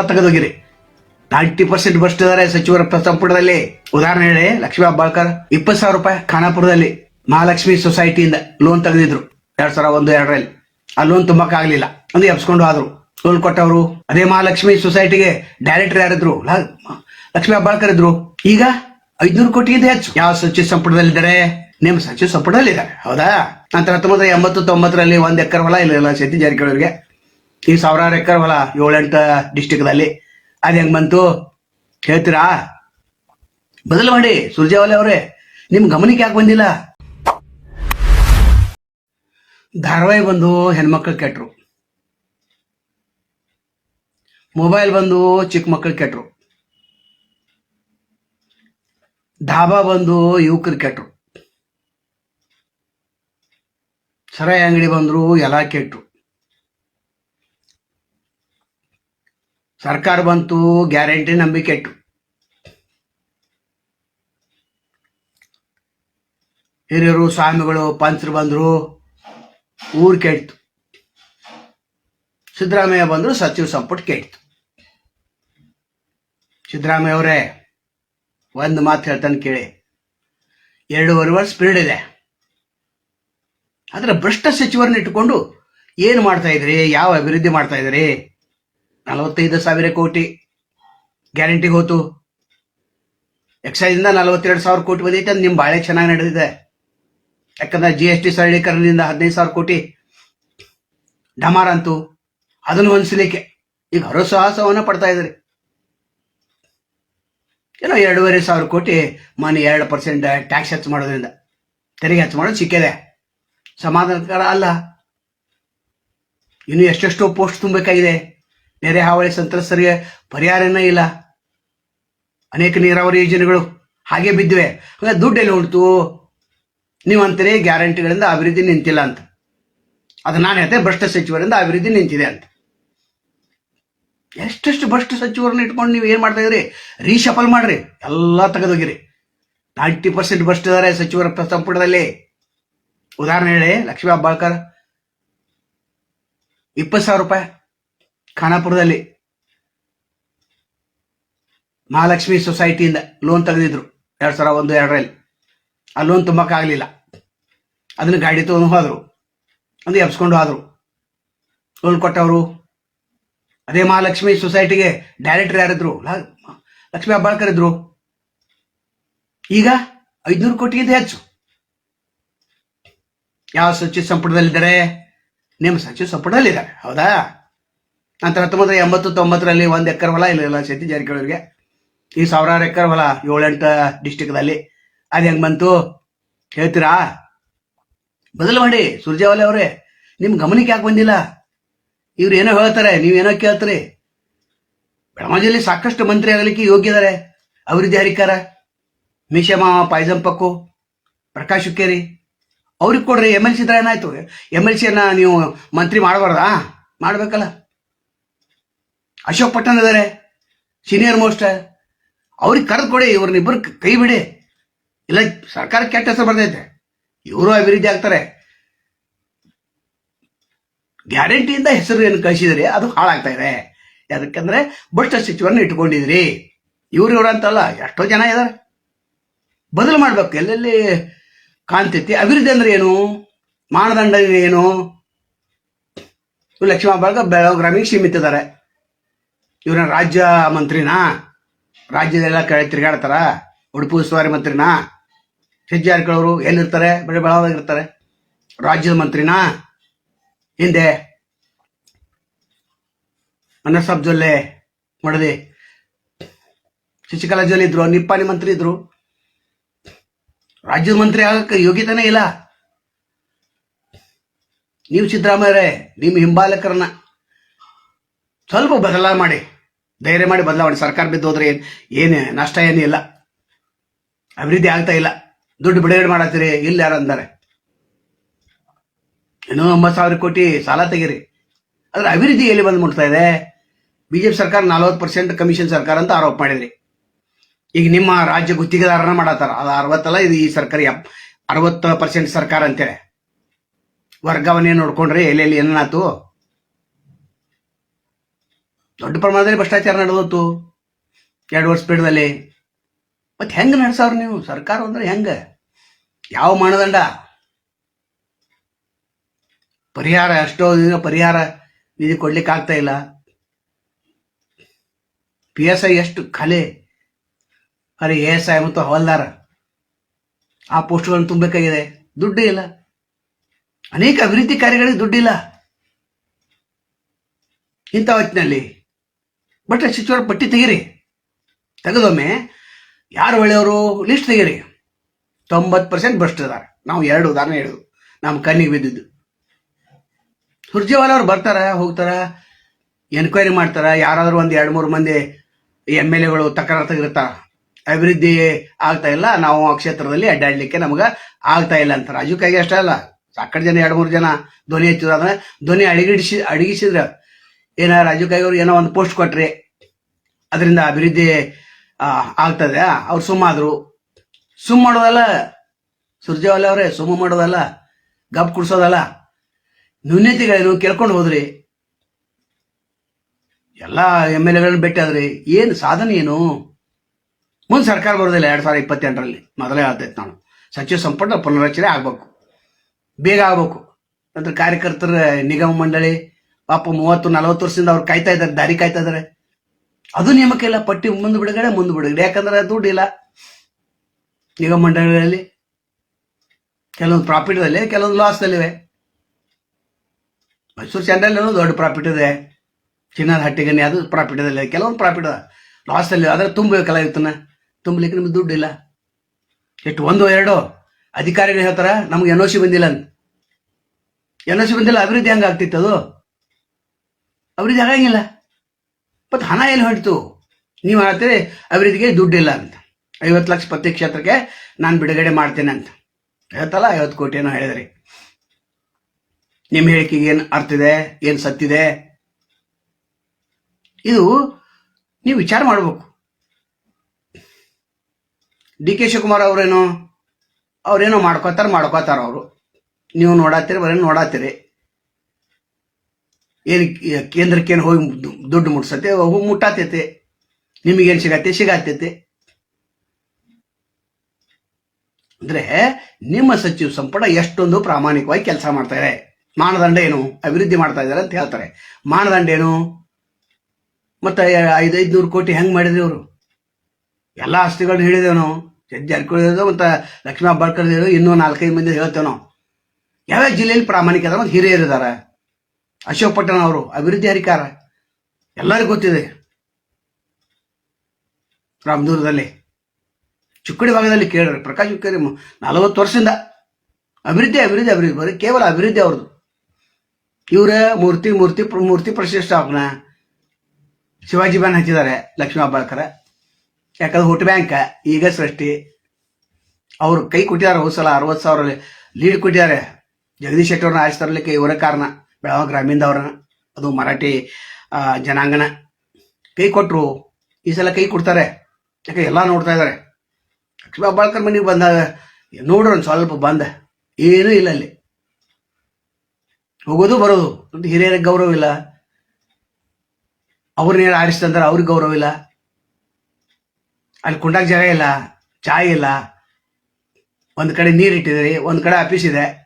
ತೆಗೆದೋಗಿರಿ ninety percent bust ಇದಾರೆ ಸಚಿವರ ಸಂಪುಟದಲ್ಲಿ. ಉದಾಹರಣೆ ಹೇಳಿ, ಲಕ್ಷ್ಮೀ ಬಾಳ್ಕರ್ ಇಪ್ಪತ್ತು ಸಾವಿರ ರೂಪಾಯಿ ಖಾನಾಪುರದಲ್ಲಿ ಮಹಾಲಕ್ಷ್ಮಿ ಸೊಸೈಟಿಯಿಂದ ಲೋನ್ ತೆಗೆದಿದ್ರು. ಎರಡ್ ಸಾವಿರ ಒಂದು, ಎರಡರಲ್ಲಿ. ಆ ಲೋನ್ ತುಂಬಕ್ ಆಗ್ಲಿಲ್ಲ. ಅಂದ್ರೆ ಎಬ್ಸ್ಕೊಂಡು ಆದ್ರು ಲೋನ್ ಕೊಟ್ಟವರು, ಅದೇ ಮಹಾಲಕ್ಷ್ಮಿ ಸೊಸೈಟಿಗೆ ಡೈರೆಕ್ಟರ್ ಯಾರಿದ್ರು? ಲಕ್ಷ್ಮೀ ಬಾಳ್ಕರ್ ಇದ್ರು. ಈಗ ಐದ್ನೂರು ಕೋಟಿಗಿಂತ ಹೆಚ್ಚು. ಯಾವ ಸಚಿವ ಸಂಪುಟದಲ್ಲಿದ್ದಾರೆ? ನಿಮ್ಮ ಸಚಿವ ಸಂಪುಟದಲ್ಲಿದ್ದಾರೆ. ಹೌದಾ? ನಂತರ ಹತ್ತೊಂಬತ್ತು ಎಂಬತ್ತು ತೊಂಬತ್ತರಲ್ಲಿ ಒಂದ್ ಎಕರೆ ಹೊಲ ಇಲ್ಲ ಸತಿ ಜಾರಕಿಹೊಳಿಗೆ ಈ ಸಾವಿರಾರು ಎಕರೆ ಹೊಲ ಏಳೆಂಟು ಡಿಸ್ಟಿಕ್ದಲ್ಲಿ ಅದು ಹೆಂಗ್ ಬಂತು? ಹೇಳ್ತೀರಾ? ಬದಲು ಮಾಡಿ, ಸುರ್ಜೇವಾಲೆ ಅವರೇ, ನಿಮ್ ಗಮನಕ್ಕೆ ಯಾಕೆ ಬಂದಿಲ್ಲ? ಧಾರಾವಾಹಿ ಬಂದು ಹೆಣ್ಮಕ್ಳು ಕೆಟ್ರು. ಮೊಬೈಲ್ ಬಂದು ಚಿಕ್ಕ ಮಕ್ಕಳು ಕೆಟ್ರು. ಧಾಬಾ ಬಂದು ಯುವಕರು ಕೆಟ್ರು. ಸರಾಯಿ ಅಂಗಡಿ ಬಂದ್ರು ಎಲ್ಲ ಕೆಟ್ರು. ಸರ್ಕಾರ ಬಂತು, ಗ್ಯಾರಂಟಿ ನಂಬಿಕೆ ಇಟ್ಟು. ಹಿರಿಯರು, ಸ್ವಾಮಿಗಳು, ಪಂಚರು ಬಂದರು, ಊರ್ ಕೆಡ್ತು ಸಿದ್ದರಾಮಯ್ಯ ಬಂದರು, ಸಚಿವ ಸಂಪುಟ ಕೆಡ್ತು ಸಿದ್ದರಾಮಯ್ಯ ಅವರೇ, ಒಂದು ಮಾತು ಹೇಳ್ತಾನೆ ಕೇಳಿ. ಎರಡೂವರೆ ವರ್ಷ ಪೀರಿಯಡ್ ಇದೆ. ಆದ್ರೆ ಭ್ರಷ್ಟ ಸಚಿವರನ್ನ ಇಟ್ಟುಕೊಂಡು ಏನು ಮಾಡ್ತಾ ಇದ್ರಿ? ಯಾವ ಅಭಿವೃದ್ಧಿ ಮಾಡ್ತಾ ಇದ್ರಿ? ನಲವತ್ತೈದು ಸಾವಿರ ಕೋಟಿ ಗ್ಯಾರಂಟಿ ಹೋತು. ಎಕ್ಸೈಸ್ನಿಂದ ನಲವತ್ತೆರಡು ಸಾವಿರ ಕೋಟಿ ಬಂದೈತೆ, ಅದು ನಿಮ್ಮ ಬಾಳೆ ಚೆನ್ನಾಗಿ ನಡೆದಿದೆ. ಯಾಕಂದ್ರೆ ಜಿ ಎಸ್ ಟಿ ಸರಳೀಕರಣದಿಂದ ಹದಿನೈದು ಸಾವಿರ ಕೋಟಿ ಡಮಾರ್ ಅಂತು ಅದನ್ನು ಹೊಂದಿಸಲಿಕ್ಕೆ ಈಗ ಹರಸಾಹಸವನ್ನ ಪಡ್ತಾ ಇದ್ರಿ ಏನೋ ಎರಡೂವರೆ ಸಾವಿರ ಕೋಟಿ ಮನೆ ಎರಡು ಪರ್ಸೆಂಟ್ ಟ್ಯಾಕ್ಸ್ ಹೆಚ್ಚು ಮಾಡೋದ್ರಿಂದ ತೆರಿಗೆ ಹೆಚ್ಚು ಮಾಡೋದು ಸಿಕ್ಕಿದೆ. ಸಮಾಧಾನಕರ ಅಲ್ಲ. ಇನ್ನು ಎಷ್ಟೆಷ್ಟೋ ಪೋಸ್ಟ್ ತುಂಬಬೇಕಾಗಿದೆ. ನೆರೆ ಹಾವಳಿ ಸಂತ್ರಸ್ತರಿಗೆ ಪರಿಹಾರನೇ ಇಲ್ಲ. ಅನೇಕ ನೀರಾವರಿ ಯೋಜನೆಗಳು ಹಾಗೆ ಬಿದ್ದಿವೆ. ಹಾಗೆ ದುಡ್ಡು ಎಲ್ಲಿ ಉಂಟು? ನೀವು ಅಂತೀರಿ ಗ್ಯಾರಂಟಿಗಳಿಂದ ಅಭಿವೃದ್ಧಿ ನಿಂತಿಲ್ಲ ಅಂತ. ಅದು ನಾನು ಹೇಳ್ತೆ ಭ್ರಷ್ಟ ಸಚಿವರಿಂದ ಅಭಿವೃದ್ಧಿ ನಿಂತಿದೆ ಅಂತ. ಎಷ್ಟೆಷ್ಟು ಭ್ರಷ್ಟ ಸಚಿವರನ್ನ ಇಟ್ಕೊಂಡು ನೀವು ಏನು ಮಾಡ್ತಾ ಇದ್ರಿ ರೀಶಫಲ್ ಮಾಡ್ರಿ. ಎಲ್ಲ ತೆಗೆದೋಗಿರಿ. ನೈಂಟಿ ಪರ್ಸೆಂಟ್ ಭ್ರಷ್ಟ ಇದ್ದಾರೆ ಸಚಿವರ ಸಂಪುಟದಲ್ಲಿ. ಉದಾಹರಣೆ ಹೇಳಿ ಲಕ್ಷ್ಮೀ ಅಬ್ಬಾಳ್ಕರ್ ಇಪ್ಪತ್ತು ಸಾವಿರ ರೂಪಾಯಿ. ಖಾನಾಪುರದಲ್ಲಿ ಮಹಾಲಕ್ಷ್ಮಿ ಸೊಸೈಟಿಯಿಂದ ಲೋನ್ ತೆಗೆದಿದ್ರು ಎರಡು ಸಾವಿರ ಒಂದು, ಎರಡರಲ್ಲಿ. ಆ ಲೋನ್ ತುಂಬಕ್ಕಾಗಲಿಲ್ಲ ಅದನ್ನು ಗಾಡಿ ತೊಗೊಂಡು ಹೋದರು. ಅಂದ್ರೆ ಎಬ್ಸ್ಕೊಂಡು ಹೋದರು. ಲೋನ್ ಕೊಟ್ಟವರು. ಅದೇ ಮಹಾಲಕ್ಷ್ಮಿ ಸೊಸೈಟಿಗೆ ಡೈರೆಕ್ಟರ್ ಯಾರಿದ್ರು? ಲಕ್ಷ್ಮಿ ಅಬ್ಬಾಳ್ಕರ್ ಇದ್ರು. ಈಗ ಐದುನೂರು ಕೋಟಿಗಿಂತ ಹೆಚ್ಚು. ಯಾವ ಸಚಿವ ಸಂಪುಟದಲ್ಲಿದ್ದಾರೆ? ನಿಮ್ಮ ಸಚಿವ ಸಂಪುಟದಲ್ಲಿದ್ದಾರೆ. ಹೌದಾ? ನಂತರ ಹತ್ತೊಂಬತ್ತರ ಎಂಬತ್ತು ತೊಂಬತ್ತರಲ್ಲಿ ಒಂದು ಎಕರೆ ಹೊಲ, ಇಲ್ಲ ಸತಿ ಜಾರಿಕೊಳ್ಳೋರಿಗೆ ಈ ಸಾವಿರಾರು ಎಕರೆ ಹೊಲ ಏಳೆಂಟು ಡಿಸ್ಟಿಕ್ದಲ್ಲಿ ಅದು ಹೆಂಗೆ ಬಂತು? ಹೇಳ್ತೀರಾ? ಬದಲು ಮಾಡಿ, ಸುರ್ಜೇವಾಲೆ ಅವರೇ ನಿಮ್ಮ ಗಮನಕ್ಕೆ ಯಾಕೆ ಬಂದಿಲ್ಲ? ಇವ್ರು ಏನೋ ಹೇಳ್ತಾರೆ ನೀವೇನೋ ಕೇಳ್ತೀರಿ. ಬೆಳಗಾವಿಯಲ್ಲಿ ಸಾಕಷ್ಟು ಮಂತ್ರಿ ಆಗಲಿಕ್ಕೆ ಯೋಗ್ಯ ಇದಾರೆ. ಅಭಿವೃದ್ಧಿ ಹರಿಕಾರ ಮೀಶಮ ಪಾಯ್ಜಂಪಕ್ಕು ಪ್ರಕಾಶ್ ಹುಕ್ಕೇರಿ ಅವ್ರಿಗೆ ಕೊಡ್ರಿ, ಎಂ ಎಲ್ ಸಿ ಇದ್ರೆ ಏನಾಯ್ತು? ಎಂ ಎಲ್ ಸಿಯನ್ನ ನೀವು ಮಂತ್ರಿ ಮಾಡಬಾರ್ದಾ? ಮಾಡ್ಬೇಕಲ್ಲ. ಅಶೋಕ್ ಪಟ್ಟಣ್ ಇದಾರೆ. ಸೀನಿಯರ್ ಮೋಸ್ಟ್ ಅವ್ರಿಗೆ ಕರೆದು ಕೊಡಿ ಇವ್ರನ್ನಿಬ್ಬರು ಕೈ ಬಿಡಿ. ಇಲ್ಲ ಸರ್ಕಾರ ಕೆಟ್ಟ ಹೆಸರು ಬರ್ತೈತೆ ಇವರು ಅಭಿವೃದ್ಧಿ ಆಗ್ತಾರೆ. ಗ್ಯಾರಂಟಿಯಿಂದ ಹೆಸರು ಏನು ಕಳಿಸಿದ್ರಿ ಅದು ಹಾಳಾಗ್ತಾ ಇದೆ. ಯಾಕಂದ್ರೆ ಭ್ರಷ್ಟ ಸಚಿವರನ್ನ ಇಟ್ಕೊಂಡಿದ್ರಿ. ಇವ್ರು ಇವ್ರು ಅಂತಲ್ಲ, ಎಷ್ಟೋ ಜನ ಇದಾರೆ. ಬದಲು ಮಾಡ್ಬೇಕು. ಎಲ್ಲೆಲ್ಲಿ ಕಾಣ್ತೈತಿ? ಅಭಿವೃದ್ಧಿ ಅಂದ್ರೆ ಏನು? ಮಾನದಂಡ ಏನು? ಲಕ್ಷ್ಮಣ ಬಳಗ ಬೆಳಗಾವಿ ಗ್ರಾಮೀಣ ಸೀಮಿತ ಇದ್ದಾರೆ ಇವ್ರ ರಾಜ್ಯ ಮಂತ್ರಿನಾ? ರಾಜ್ಯದೆಲ್ಲ ಕಡೆ ತಿರುಗಾಡ್ತಾರ? ಉಡುಪಿ ಉಸ್ತುವಾರಿ ಮಂತ್ರಿನಾ? ಹೆಜ್ಜಾರ್ಕಳವರು ಎಲ್ಲಿರ್ತಾರೆ? ಬರೀ ಬೆಳವಾಗಿರ್ತಾರೆ ರಾಜ್ಯದ ಮಂತ್ರಿನಾ? ಹಿಂದೆ ಅನ್ನಸಾಬ್ ಜೊಲ್ಲೆ ಮಾಡದೆ ಶಶಿಕಲಾ ಜೊಲ್ಲೆ ಇದ್ರು, ನಿಪ್ಪಾಣಿ ಮಂತ್ರಿ ಇದ್ರು. ರಾಜ್ಯದ ಮಂತ್ರಿ ಆಗಕ್ಕೆ ಯೋಗ್ಯತೆನೇ ಇಲ್ಲ. ನೀವು ಸಿದ್ದರಾಮಯ್ಯರೇ, ನಿಮ್ಮ ಹಿಂಬಾಲಕರನ್ನ ಸ್ವಲ್ಪ ಬದಲಾವಣೆ ಮಾಡಿ. ಧೈರ್ಯ ಮಾಡಿ ಬದಲಾವಣೆ, ಸರ್ಕಾರ ಬಿದ್ದು ಹೋದ್ರೆ ಏನ್ ಏನು ನಷ್ಟ ಏನಿಲ್ಲ ಅಭಿವೃದ್ಧಿ ಆಗ್ತಾ ಇಲ್ಲ. ದುಡ್ಡು ಬಿಡುಗಡೆ ಮಾಡತ್ತೀರಿ, ಇಲ್ಲ ಯಾರು ಅಂದರೆ ಇನ್ನೂ ಒಂಬತ್ತು ಸಾವಿರ ಕೋಟಿ ಸಾಲ ತೆಗೀರಿ. ಆದ್ರೆ ಅಭಿವೃದ್ಧಿ ಎಲ್ಲಿ ಬಂದು ಮುಟ್ತಾ ಇದೆ? ಬಿಜೆಪಿ ಸರ್ಕಾರ ನಲವತ್ತು ಪರ್ಸೆಂಟ್ ಕಮಿಷನ್ ಸರ್ಕಾರ ಅಂತ ಆರೋಪ ಮಾಡಿದ್ರಿ. ಈಗ ನಿಮ್ಮ ರಾಜ್ಯ ಗುತ್ತಿಗೆದಾರನ ಮಾಡತ್ತಾರ. ಅದು ಅರವತ್ತಲ್ಲ, ಇದು ಈ ಸರ್ಕಾರ ಅರವತ್ತು ಪರ್ಸೆಂಟ್ ಸರ್ಕಾರ ಅಂತೇಳಿ. ವರ್ಗಾವಣೆ ನೋಡ್ಕೊಂಡ್ರಿ ಎಲ್ಲೆಲ್ಲಿ ಏನಾಯ್ತು? ದೊಡ್ಡ ಪ್ರಮಾಣದಲ್ಲಿ ಭ್ರಷ್ಟಾಚಾರ ನಡೆದೋತು ಎರಡು ವರ್ಷ ಪೀಠದಲ್ಲಿ. ಮತ್ತೆ ಹೆಂಗೆ ನಡೆಸವ್ರು ನೀವು? ಸರ್ಕಾರ ಅಂದ್ರೆ ಹೆಂಗೆ? ಯಾವ ಮಾನದಂಡ? ಪರಿಹಾರ, ಎಷ್ಟೋ ದಿನ ಪರಿಹಾರ ನಿಧಿ ಕೊಡ್ಲಿಕ್ಕೆ ಆಗ್ತಾ ಇಲ್ಲ. ಪಿ ಎಸ್ ಐ ಎಷ್ಟು ಖಾಲಿ ಅರೆ ಎ ಎಸ್ ಐ ಮತ್ತು ಹವಾಲ್ದಾರ. ಆ ಪೋಸ್ಟ್ಗಳನ್ನು ತುಂಬಬೇಕಾಗಿದೆ. ದುಡ್ಡು ಇಲ್ಲ. ಅನೇಕ ಅಭಿವೃದ್ಧಿ ಕಾರ್ಯಗಳಿಗೆ ದುಡ್ಡಿಲ್ಲ. ಇಂಥ ಹೊತ್ತಿನಲ್ಲಿ ಬಟ್ ಸಚಿವರ ಪಟ್ಟಿ ತೆಗೀರಿ. ತೆಗೆದೊಮ್ಮೆ ಯಾರು ಒಳ್ಳೆಯವರು? ಲಿಸ್ಟ್ ತೆಗೀರಿ. ತೊಂಬತ್ತು ಪರ್ಸೆಂಟ್ ಭ್ರಷ್ಟಿದ್ದಾರೆ ನಾವು ಎರಡು ಉದಾಹರಣೆ ಹೇಳುದು ನಮ್ಮ ಕಣ್ಣಿಗೆ ಬಿದ್ದಿದ್ದು. ಸುರ್ಜೇವಾಲ ಅವ್ರು ಬರ್ತಾರೆ, ಹೋಗ್ತಾರೆ ಎನ್ಕ್ವೈರಿ ಮಾಡ್ತಾರೆ, ಯಾರಾದರೂ ಒಂದು ಎರಡು ಮೂರು ಮಂದಿ ಎಂ ಎಲ್ ಎಗಳು ತಕರಾರು ತೆಗಿರ್ತಾರೆ ಅಭಿವೃದ್ಧಿ ಆಗ್ತಾ ಇಲ್ಲ, ನಾವು ಆ ಕ್ಷೇತ್ರದಲ್ಲಿ ಅಡ್ಡಾಡ್ಲಿಕ್ಕೆ ನಮಗೆ ಆಗ್ತಾ ಇಲ್ಲ ಅಂತ. ರಾಜು ಕೈಗೆ ಅಷ್ಟೇ ಅಲ್ಲ. ಸಾಕಷ್ಟು ಜನ, ಎರಡು ಮೂರು ಜನ ಧ್ವನಿ ಹೆಚ್ಚಿದ್ರು ಅಂದ್ರೆ ಧ್ವನಿ ಅಡಿಗಿಡಿಸಿ ಅಡಗಿಸಿದ್ರೆ ಏನ ರಾಜು ಅವ್ರು ಏನೋ ಒಂದು ಪೋಸ್ಟ್ ಕೊಟ್ರಿ. ಅದರಿಂದ ಅಭಿವೃದ್ಧಿ ಆಗ್ತದೆ. ಅವ್ರು ಸುಮ್ಮಾದ್ರು. ಸುಮ್ಮ ಮಾಡೋದಲ್ಲ. ಸುರ್ಜೇವಾಲ ಅವರೇ ಸುಮ್ಮ ಮಾಡೋದಲ್ಲ. ಗಪ್ ಕುಡ್ಸೋದಲ್ಲ. ನ್ಯೂನ್ಯತೆಗಳೇನು ಕೇಳ್ಕೊಂಡು ಹೋದ್ರಿ? ಎಲ್ಲ ಎಂ ಎಲ್ ಎಗಳನ್ನ ಭೇಟಿ ಆದ್ರಿ. ಏನು ಸಾಧನೆ ಏನು? ಮುಂದೆ ಸರ್ಕಾರ ಬರೋದಿಲ್ಲ ಎರಡು ಸಾವಿರದ ಇಪ್ಪತ್ತೆಂಟರಲ್ಲಿ. ಮೊದಲೇ ಹೇಳ್ತೈತೆ ನಾನು. ಸಚಿವ ಸಂಪುಟ ಪುನರಚನೆ ಆಗ್ಬೇಕು. ಬೇಗ ಆಗ್ಬೇಕು. ನಂತರ ಕಾರ್ಯಕರ್ತರ, ನಿಗಮ ಮಂಡಳಿ, ಪಾಪ ಮೂವತ್ತು, ನಲವತ್ತು ವರ್ಷದಿಂದ ಅವ್ರು ಕಾಯ್ತಾ ಇದ್ದಾರೆ, ದಾರಿ ಕಾಯ್ತಾ ಇದ್ದಾರೆ. ಅದು ನಿಯಮಕ್ಕೆ ಇಲ್ಲ ಪಟ್ಟಿ ಮುಂದೆ ಬಿಡುಗಡೆ ಮುಂದೆ ಬಿಡುಗಡೆ. ಯಾಕಂದ್ರೆ ದುಡ್ಡಿಲ್ಲ. ನಿಗಮ ಮಂಡಳಿಗಳಲ್ಲಿ, ಕೆಲವೊಂದು ಪ್ರಾಫಿಟ್ದಲ್ಲಿ ಕೆಲವೊಂದು ಲಾಸ್ದಲ್ಲಿವೆ ಮೈಸೂರು ಸೆಂಟ್ರಲ್ ದೊಡ್ಡ ಪ್ರಾಫಿಟ್ ಇದೆ. ಚಿನ್ನದ ಹಟ್ಟಿಗನಿ ಅದು ಪ್ರಾಫಿಟ್ ಇದೆ. ಕೆಲವೊಂದು ಪ್ರಾಫಿಟ್ ಲಾಸ್ದಲ್ಲಿ ಆದರೆ ತುಂಬಬೇಕಲ್ಲ ಇವತ್ತನ್ನ ತುಂಬಲಿಕ್ಕೆ ನಿಮ್ಗೆ ದುಡ್ಡು ಇಲ್ಲ ಎಷ್ಟು, ಒಂದು, ಎರಡು ಅಧಿಕಾರಿಗಳು ಹೇಳ್ತಾರ, ನಮ್ಗೆ ಎನ್ ಓ ಸಿ ಬಂದಿಲ್ಲ ಅಂತ. ಎನ್ ಒ ಸಿ ಬಂದಿಲ್ಲ, ಅಭಿವೃದ್ಧಿ ಹಂಗೆ ಆಗ್ತಿತ್ತು ಅದು. ಅಭಿವೃದ್ಧಿ ಆಗಂಗಿಲ್ಲ. ಮತ್ತು ಹಣ ಎಲ್ಲಿ ಹೊಂಟಿತು? ನೀವು ಹೇಳ್ತೀರಿ ಅಭಿವೃದ್ಧಿಗೆ ದುಡ್ಡಿಲ್ಲ ಅಂತ. ಐವತ್ತು ಲಕ್ಷ ಪ್ರತಿ ಕ್ಷೇತ್ರಕ್ಕೆ ನಾನು ಬಿಡುಗಡೆ ಮಾಡ್ತೇನೆ ಅಂತ. ಹೇಳ್ತಲ್ಲ, ಐವತ್ತು ಕೋಟಿ ಏನೋ ಹೇಳಿದ್ರಿ. ನಿಮ್ಮ ಹೇಳಿಕೆಗೆ ಏನು ಅರ್ಥ ಇದೆ, ಏನು ಸತ್ತಿದೆ ಇದು ನೀವು ವಿಚಾರ ಮಾಡಬೇಕು. ಡಿ ಕೆ ಶಿವಕುಮಾರ್ ಅವರೇನೋ, ಅವ್ರೇನೋ ಮಾಡ್ಕೋತಾರ ಮಾಡ್ಕೋತಾರ ಅವರು. ನೀವು ನೋಡತ್ತೀರಿ, ಬರೀ ನೋಡತ್ತೀರಿ. ಏನು ಕೇಂದ್ರಕ್ಕೇನು ಹೋಗಿ ದುಡ್ಡು ಮುಟ್ಸತ್ತೆ? ಹೋಗಿ ಮುಟ್ಟಾತೈತೆ. ನಿಮಗೇನು ಸಿಗತ್ತೆ? ಸಿಗತ್ತೈತೆ ಅಂದ್ರೆ ನಿಮ್ಮ ಸಚಿವ ಸಂಪುಟ ಎಷ್ಟೊಂದು ಪ್ರಾಮಾಣಿಕವಾಗಿ ಕೆಲಸ ಮಾಡ್ತಾರೆ ಮಾನದಂಡ ಏನು? ಅಭಿವೃದ್ಧಿ ಮಾಡ್ತಾ ಇದ್ದಾರೆ ಅಂತ ಹೇಳ್ತಾರೆ. ಮಾನದಂಡ ಏನು? ಮತ್ತೆ ಐದು ಐದುನೂರು ಕೋಟಿ ಹೆಂಗ್ ಮಾಡಿದ್ರಿ ಅವರು ಎಲ್ಲ ಆಸ್ತಿಗಳನ್ನ ಹೇಳಿದೇವು ನಾವು ಜಾರಕಿಹೊಳಿ ಮತ್ತು ಲಕ್ಷ್ಮೀ ಹೇಳಿದ್ರು ಇನ್ನೂ ನಾಲ್ಕೈದು ಮಂದಿ ಹೇಳ್ತೇವೆ ನಾವು ಯಾವ್ಯಾವ ಜಿಲ್ಲೆಯಲ್ಲಿ ಪ್ರಾಮಾಣಿಕ ಅದಾರ ಮತ್ತು ಹಿರಿಯರು ಅಶೋಕ್ ಪಟ್ಟಣ ಅವರು, ಅಭಿವೃದ್ಧಿ ಅಧಿಕಾರ, ಎಲ್ಲರಿಗೂ ಗೊತ್ತಿದೆ. ರಾಮದೂರದಲ್ಲಿ ಚುಕ್ಕಡಿ ಭಾಗದಲ್ಲಿ ಕೇಳ್ರಿ ಪ್ರಕಾಶ್ ಹುಕ್ಕೇರಿ ನಲವತ್ತು ವರ್ಷದಿಂದ ಅಭಿವೃದ್ಧಿ ಅಭಿವೃದ್ಧಿ ಅಭಿವೃದ್ಧಿ, ಬರೀ ಕೇವಲ ಅಭಿವೃದ್ಧಿ ಅವ್ರದ್ದು. ಇವರ ಮೂರ್ತಿ ಮೂರ್ತಿ ಮೂರ್ತಿ ಪ್ರತಿಷ್ಠಾಪನ ಶಿವಾಜಿ ಬ್ಯಾನ್ ಹಚ್ಚಿದ್ದಾರೆ, ಲಕ್ಷ್ಮೀ ಅಬ್ಬಾಳ್ಕರ. ಯಾಕಂದ್ರೆ ಹುಟ್ಟು ಬ್ಯಾಂಕ್, ಈಗ ಸೃಷ್ಟಿ. ಅವರು ಕೈ ಕೊಟ್ಟಿದ್ದಾರೆ ಹೋದ ಸಲ ಅರವತ್ತು ಸಾವಿರ ಲೀಡ್ ಕೊಟ್ಟಿದ್ದಾರೆ. ಜಗದೀಶ್ ಶೆಟ್ಟಿ ಅವ್ರನ್ನ ತರಲಿಕ್ಕೆ ಇವರ ಕಾರಣ. ಬೆಳಗಾವಿ ಗ್ರಾಮೀಣದವ್ರನ್ನ ಅದು ಮರಾಠಿ ಜನಾಂಗನ ಕೈ ಕೊಟ್ಟರು ಈ ಸಲ ಕೈ ಕೊಡ್ತಾರೆ. ಯಾಕೆ ಎಲ್ಲ ನೋಡ್ತಾ ಇದ್ದಾರೆ ಲಕ್ಷ್ಮೀ ಹೆಬ್ಬಾಳ್ಕರ್ ಮನೆಗೆ ಬಂದಾಗ ನೋಡ್ರಿ ಒಂದು ಸ್ವಲ್ಪ ಬಂದ. ಏನೂ ಇಲ್ಲ ಅಲ್ಲಿ. ಹೋಗೋದು ಬರೋದು. ಅಂತ ಹಿರಿಯರಿಗೆ ಗೌರವ ಇಲ್ಲ. ಅವ್ರನ್ನೇನು ಆರಿಸ್ತಂದ್ರೆ ಅವ್ರಿಗೆ ಗೌರವ ಇಲ್ಲ. ಅಲ್ಲಿ ಕುಂಡಾಕ್ ಜಾಗ ಇಲ್ಲ. ಚಾಯ್ ಇಲ್ಲ. ಒಂದು ಕಡೆ ನೀರು ಇಟ್ಟಿದ್ದೀರಿ, ಒಂದು ಕಡೆ ಆಫೀಸ್ ಇದೆ.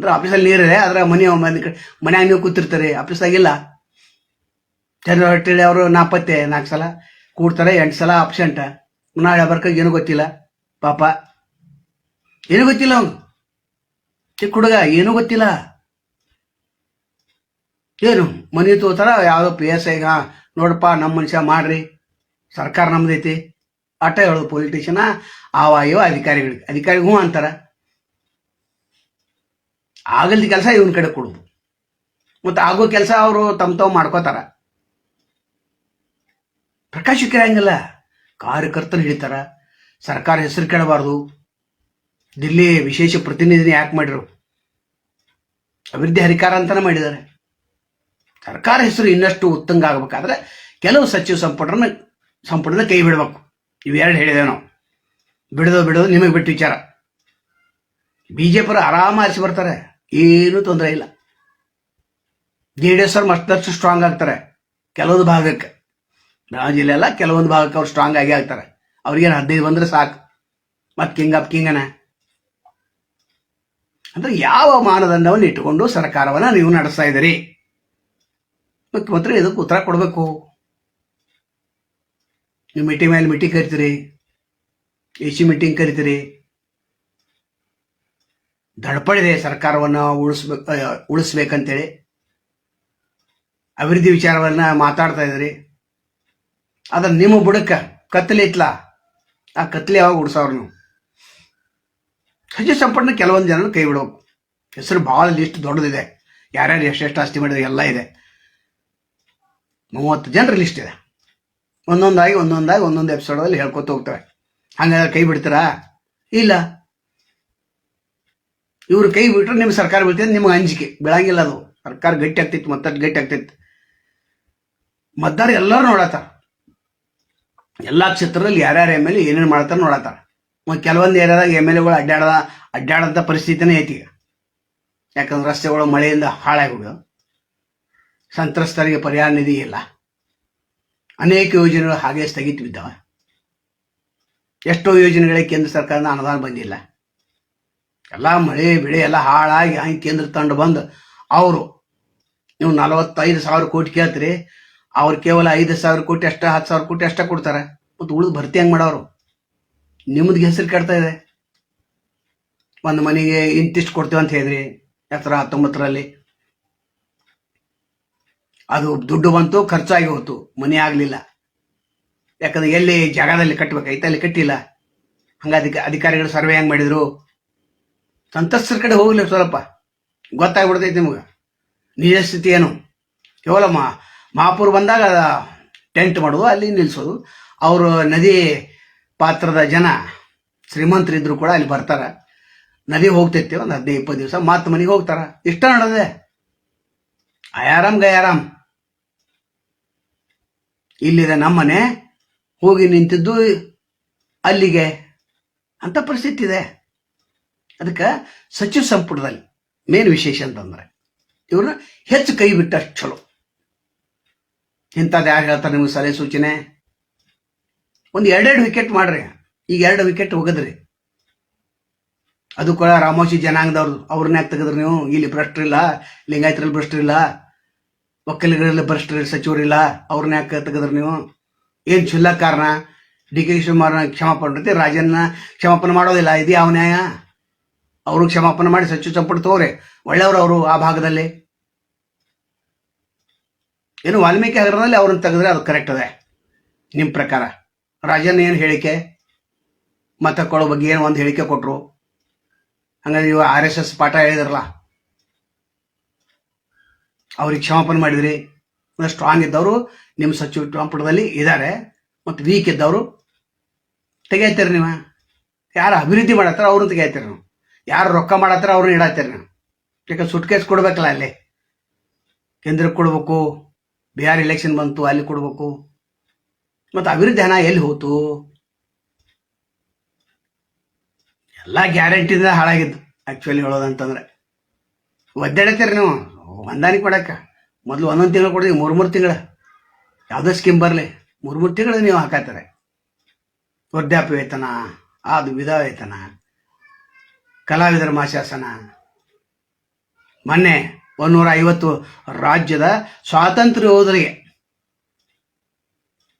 ಅಂದ್ರೆ ಆಫೀಸಲ್ಲಿ ನೀರಿದೆ, ಆದ್ರೆ ಮನೆ ಮನೆ ಮನ್ಯಾಗ ನೀವು ಕೂತಿರ್ತಾರೆ ಆಫೀಸ್ದಾಗಿಲ್ಲ ಹೊಟ್ಟೆಳಿ ಅವರು ನಾಪತ್ತೆ ನಾಲ್ಕು ಸಲ, ಕೂಡ್ತಾರೆ, ಎಂಟು ಸಲ ಅಬ್ಸೆಂಟ್ ನಾಳೆ ಬರ್ಕ ಏನೂ ಗೊತ್ತಿಲ್ಲ, ಪಾಪ. ಏನೂ ಗೊತ್ತಿಲ್ಲ ಅವ್ನು ಚಿಕ್ಕ ಹುಡುಗ, ಏನೂ ಗೊತ್ತಿಲ್ಲ. ಏನು, ಮನೆ ತೋತಾರ, ಯಾವುದೋ ಪಿ ಎಸ್ ಐಗ ನೋಡಪ್ಪ ನಮ್ಮ ಮನುಷ್ಯ ಮಾಡ್ರಿ. ಸರ್ಕಾರ ನಮ್ದೈತಿ. ಆಟ ಹೇಳೋದು ಪೊಲಿಟಿಷಿಯನ ಆವ ಇವ ಅಧಿಕಾರಿಗಳಿಗೆ ಅಧಿಕಾರಿಗೂ ಅಂತಾರ. ಆಗಲ್ದ ಕೆಲಸ ಇವನ್ ಕಡೆ ಕೊಡುದು ಮತ್ತು ಆಗೋ ಕೆಲಸ ಅವರು ತಮ್ಮ ತಾವು ಮಾಡ್ಕೋತಾರ. ಪ್ರಕಾಶ್ ಹಂಗಿಲ್ಲ. ಕಾರ್ಯಕರ್ತರು ಹಿಡಿತಾರ ಸರ್ಕಾರ ಹೆಸರು ಕೇಳಬಾರ್ದು ದಿಲ್ಲಿ ವಿಶೇಷ ಪ್ರತಿನಿಧಿನ ಯಾಕೆ ಮಾಡಿರು? ಅಭಿವೃದ್ಧಿ ಹರಿಕಾರ ಅಂತಾನೆ ಮಾಡಿದ್ದಾರೆ. ಸರ್ಕಾರ ಹೆಸರು ಇನ್ನಷ್ಟು ಉತ್ತಂಗ ಆಗ್ಬೇಕಾದ್ರೆ ಕೆಲವು ಸಚಿವ ಸಂಪುಟನ, ಸಂಪುಟದ ಕೈ ಬಿಡಬೇಕು. ಇವೆರಡು ಹೇಳಿದೆವು ನಾವು. ಬಿಡೋದು ಬಿಡೋದು ನಿಮಗೆ ಬಿಟ್ಟು ವಿಚಾರ. ಬಿ ಜೆ ಪಿಯವರು ಆರಾಮ ಆರಿಸಿ ಬರ್ತಾರೆ. ಏನೂ ತೊಂದರೆ ಇಲ್ಲ. ಜೆ ಡಿ ಎಸ್ ಅವ್ರು ಮತ್ತಷ್ಟು ಸ್ಟ್ರಾಂಗ್ ಆಗ್ತಾರೆ. ಕೆಲವೊಂದು ಭಾಗಕ್ಕೆ. ಬೆಳಗಾವಿ ಜಿಲ್ಲೆ ಕೆಲವೊಂದು ಭಾಗಕ್ಕೆ ಅವ್ರು ಸ್ಟ್ರಾಂಗ್ ಆಗಿ ಆಗ್ತಾರೆ. ಅವ್ರಿಗೇನು ಹದಿನೈದು ಬಂದ್ರೆ ಸಾಕು. ಮತ್ತೆ ಕಿಂಗ್ ಅಪ್ ಕಿಂಗನ ಅಂದ್ರೆ ಯಾವ ಮಾನದಂಡವನ್ನು ಇಟ್ಟುಕೊಂಡು ಸರ್ಕಾರವನ್ನ ನೀವು ನಡೆಸ್ತಾ ಇದ್ದೀರಿ? ಮುಖ್ಯಮಂತ್ರಿ ಇದಕ್ಕೆ ಉತ್ತರ ಕೊಡಬೇಕು. ನೀವು ಮೀಟಿಂಗ್ ಮೇಲೆ ಮೀಟಿಂಗ್ ಕರಿತೀರಿ. ಎ ಸಿ ಮೀಟಿಂಗ್ ಕರಿತೀರಿ. ದಡಪಡಿದೆ ಸರ್ಕಾರವನ್ನು ಉಳಿಸ್ಬೇಕು ಉಳಿಸ್ಬೇಕಂತೇಳಿ. ಅಭಿವೃದ್ಧಿ ವಿಚಾರವನ್ನ ಮಾತಾಡ್ತಾ ಇದ್ರಿ. ಅದ್ರ ನಿಮ್ಮ ಬುಡಕ್ಕ ಕತ್ತಲೆ ಇತ್ಲ ಆ ಕತ್ಲೆ ಯಾವಾಗ ಉಡ್ಸವ್ರು ನೀವು? ಸಚಿವ ಸಂಪಟ್ನ ಕೆಲವೊಂದು ಜನ ಕೈ ಬಿಡಬೇಕು. ಹೆಸರು ಭಾಳ ಲಿಸ್ಟ್ ದೊಡ್ಡದಿದೆ. ಯಾರ್ಯಾರು ಎಷ್ಟೆಷ್ಟು ಆಸ್ತಿ ಮಾಡಿದ್ರೆ ಎಲ್ಲ ಇದೆ. ಮೂವತ್ತು ಜನರ ಲಿಸ್ಟ್ ಇದೆ. ಒಂದೊಂದಾಗಿ ಒಂದೊಂದಾಗಿ, ಒಂದೊಂದು ಎಪಿಸೋಡಲ್ಲಿ ಹೇಳ್ಕೊತ ಹೋಗ್ತಾರೆ ಹಂಗಾದ್ರೆ ಕೈ ಬಿಡ್ತೀರಾ? ಇಲ್ಲ. ಇವ್ರು ಕೈ ಬಿಟ್ರೆ ನಿಮ್ಗೆ ಸರ್ಕಾರ ಬೀಳ್ತೈತೆ ನಿಮ್ಗೆ ಅಂಜಿಕೆ. ಬೀಳಂಗಿಲ್ಲ ಅದು. ಸರ್ಕಾರ ಗಟ್ಟಿ ಆಗ್ತೈತಿ ಮತ್ತಷ್ಟು ಗಟ್ಟಿ ಆಗ್ತೈತಿ ಮತದಾರ ಎಲ್ಲರೂ ನೋಡತ್ತಾರ. ಎಲ್ಲ ಕ್ಷೇತ್ರದಲ್ಲಿ ಯಾರ್ಯಾರು ಎಂ ಎಲ್ ಎ ಏನೇನು ಮಾಡ್ತಾರ ನೋಡತ್ತಾರ. ಕೆಲವೊಂದು ಏರಿಯಾದಾಗ ಎಂ ಎಲ್ ಎಗಳು ಅಡ್ಡಾಡದ ಅಡ್ಡಾಡಂಥ ಪರಿಸ್ಥಿತಿನೇ ಐತಿ ಯಾಕಂದ್ರೆ ರಸ್ತೆಗಳು ಮಳೆಯಿಂದ ಹಾಳಾಗಿ ಹೋಗ್ಯಾವ ಸಂತ್ರಸ್ತರಿಗೆ ಪರಿಹಾರ ನಿಧಿ ಇಲ್ಲ. ಅನೇಕ ಯೋಜನೆಗಳು ಹಾಗೆ ಸ್ಥಗಿತ ಬಿದ್ದಾವೆ ಎಷ್ಟೋ ಯೋಜನೆಗಳಿಗೆ ಕೇಂದ್ರ ಸರ್ಕಾರದ ಅನುದಾನ ಬಂದಿಲ್ಲ. ಎಲ್ಲ ಮಳೆ, ಬೆಳೆ ಎಲ್ಲ ಹಾಳಾಗಿ ಹಂಗೆ ಕೇಂದ್ರ ತಂಡ ಬಂದು. ಅವರು ನೀವು ನಲವತ್ತೈದು ಸಾವಿರ ಕೋಟಿ ಕೇಳ್ತೀರಿ, ಅವ್ರು ಕೇವಲ ಐದು ಸಾವಿರ ಕೋಟಿ ಅಷ್ಟ, ಹತ್ತು ಸಾವಿರ ಕೋಟಿ ಅಷ್ಟ ಕೊಡ್ತಾರೆ. ಮತ್ತು ಉಳಿದು ಭರ್ತಿ ಹೆಂಗೆ ಮಾಡೋರು? ನಿಮ್ಮದು ಹೆಸರು ಕೆಡ್ತಾ ಇದೆ. ಒಂದು ಮನೆಗೆ ಇಂತಿಷ್ಟು ಕೊಡ್ತೀವಿ ಅಂತ ಹೇಳಿದ್ರಿ, ಎತ್ತರ ಹತ್ತೊಂಬತ್ತರಲ್ಲಿ. ಅದು ದುಡ್ಡು ಬಂತು, ಖರ್ಚಾಗಿ ಹೋಯ್ತು, ಮನೆ ಆಗಲಿಲ್ಲ. ಯಾಕಂದ್ರೆ ಎಲ್ಲಿ ಜಾಗದಲ್ಲಿ ಕಟ್ಟಬೇಕಾಯ್ತು ಅಲ್ಲಿ ಕಟ್ಟಿಲ್ಲ. ಹಂಗಾದ ಅಧಿಕ ಅಧಿಕಾರಿಗಳು ಸರ್ವೆ ಹೆಂಗೆ ಮಾಡಿದ್ರು? ಸಂತ್ರಸ್ತರ ಕಡೆ ಹೋಗ್ಲಿ ಸ್ವಲ್ಪ. ಗೊತ್ತಾಗ್ಬಿಡ್ತೈತಿ ನಿಮ್ಗೆ. ನಿಜ ಸ್ಥಿತಿ ಏನು? ಕೇವಲ ಮಾ ಮಹಾಪುರ್ ಬಂದಾಗ ಟೆಂಟ್ ಮಾಡೋದು ಅಲ್ಲಿ ನಿಲ್ಲಿಸೋದು ಅವರು ನದಿ ಪಾತ್ರದ ಜನ, ಶ್ರೀಮಂತರಿದ್ರು ಕೂಡ ಅಲ್ಲಿ ಬರ್ತಾರೆ. ನದಿ ಹೋಗ್ತೈತಿ ಒಂದು ಹದಿನೈದು, ಇಪ್ಪತ್ತು ದಿವಸ ಮತ್ತೆ ಮನೆಗೆ ಹೋಗ್ತಾರ. ಇಷ್ಟ ನಡೆದೆ ಅಯಾರಾಮ್ ಗಯಾರಾಮ್ ಇಲ್ಲಿದೆ ನಮ್ಮನೆ, ಹೋಗಿ ನಿಂತಿದ್ದು ಅಲ್ಲಿಗೆ ಅಂತ ಪರಿಸ್ಥಿತಿ ಇದೆ. ಅದಕ್ಕೆ ಸಚಿವ ಸಂಪುಟದಲ್ಲಿ ಮೇನ್ ವಿಶೇಷ ಅಂತಂದ್ರೆ ಇವ್ರನ್ನ ಹೆಚ್ಚು ಕೈ ಬಿಟ್ಟಷ್ಟು ಚಲೋ. ಇಂಥದ್ದು ಯಾರು ಹೇಳ್ತಾರೆ ನಿಮ್ಗೆ ಸಲಹೆ ಸೂಚನೆ? ಒಂದು ಎರಡೆರಡು ವಿಕೆಟ್ ಮಾಡ್ರಿ. ಈಗ ಎರಡು ವಿಕೆಟ್ ಹೋಗದ್ರಿ ಅದು ಕೂಡ ರಾಮೋಶಿ ಜನಾಂಗದವ್ರು ಅವ್ರನ್ನ ಯಾಕೆ ತೆಗೆದ್ರಿ ನೀವು? ಇಲ್ಲಿ ಭ್ರಷ್ಟರಿಲ್ಲ ಲಿಂಗಾಯತರಲ್ಲಿ ಭ್ರಷ್ಟರಿಲ್ಲ ಒಕ್ಕಲಿಗರಲ್ಲಿ ಭ್ರಷ್ಟರಿಲ್ಲ ಸಚಿವರಿಲ್ಲ ಅವ್ರನ್ನ ಯಾಕೆ ತೆಗೆದ್ರಿ ನೀವು? ಏನು ಚುಲ್ಲ ಕಾರಣ? ಡಿ ಕೆ ಶಿವಕುಮಾರ್ನ ಕ್ಷಮಾಪಣೆ ರಾಜನ್ನ ಕ್ಷಮಾಪಣೆ ಮಾಡೋದಿಲ್ಲ? ಇದು ಯಾವ ನ್ಯಾಯ? ಅವರು ಕ್ಷಮಾಪಣೆ ಮಾಡಿ ಸಚ್ಚು ಚಂಪಟ್ಟು ತೋರೆ ಒಳ್ಳೆಯವರು ಅವರು ಆ ಭಾಗದಲ್ಲಿ. ಏನು ವಾಲ್ಮೀಕಿ ಹಗರಣದಲ್ಲಿ ಅವ್ರನ್ನ ತೆಗೆದ್ರೆ ಅದು ಕರೆಕ್ಟ್ ಅದೇ. ನಿಮ್ಮ ಪ್ರಕಾರ. ರಾಜನ್ ಏನು ಹೇಳಿಕೆ? ಮತ್ತೆ ಕೊಡೋ ಬಗ್ಗೆ ಏನು ಒಂದು ಹೇಳಿಕೆ ಕೊಟ್ಟರು ಹಂಗಾಗಿ ನೀವು ಆರ್ ಎಸ್ ಎಸ್ ಪಾಠ ಹೇಳಿದ್ರಲ್ಲ. ಅವ್ರಿಗೆ ಕ್ಷಮಾಪಣೆ ಮಾಡಿದ್ರಿ. ಸ್ಟ್ರಾಂಗ್ ಇದ್ದವರು. ನಿಮ್ಮ ಸಚಿವ ಸಂಪುಟದಲ್ಲಿ ಇದ್ದಾರೆ ಮತ್ತು ವೀಕ್ ಇದ್ದವರು. ತೆಗೆಯತ್ತೀರಿ ನೀವು. ಯಾರು ಅಭಿವೃದ್ಧಿ ಮಾಡತ್ತಾರ ಅವ್ರನ್ನ ತೆಗಿತೀರಿ ನೀವು. ಯಾರು ರೊಕ್ಕ ಮಾಡತ್ತಾರ ಅವ್ರನ್ನ ಇಡತ್ತೀರಿ ನಾನು ಯಾಕೆ ಸುಟ್ಕೇಸ್ ಕೊಡ್ಬೇಕಲ್ಲ ಅಲ್ಲಿ. ಕೇಂದ್ರಕ್ಕೆ ಕೊಡ್ಬೇಕು ಬಿಹಾರ್ ಎಲೆಕ್ಷನ್ ಬಂತು, ಅಲ್ಲಿ ಕೊಡ್ಬೇಕು. ಮತ್ತು ಅಭಿವೃದ್ಧಿ ಹಣ ಎಲ್ಲಿ ಹೋತು? ಎಲ್ಲ ಗ್ಯಾರಂಟಿಯಿಂದ ಹಾಳಾಗಿದ್ದು ಆ್ಯಕ್ಚುಲಿ ಹೇಳೋದಂತಂದ್ರೆ. ಒದ್ದಾಡತ್ತೀರಿ ನೀವು ಹೊಂದಾಣಿಕೆ ಕೊಡಕ್ಕೆ. ಮೊದಲು ಒಂದೊಂದು ತಿಂಗಳು ಕೊಡ್ತೀವಿ ಮೂರು ಮೂರು ತಿಂಗಳ. ಯಾವುದೋ ಸ್ಕೀಮ್ ಬರಲಿ, ಮೂರು ಮೂರು ತಿಂಗಳು ನೀವು ಹಾಕತ್ತಾರೆ. ವೃದ್ಧಾಪ್ಯ ವೇತನ ಅದು ವಿಧವಾ ವೇತನ ಕಲಾವಿದರ ಮಾಶಾಸನ ಮೊನ್ನೆ ಒಂದೂರ ಐವತ್ತು ರಾಜ್ಯದ ಸ್ವಾತಂತ್ರ್ಯ ಯೋಧರಿಗೆ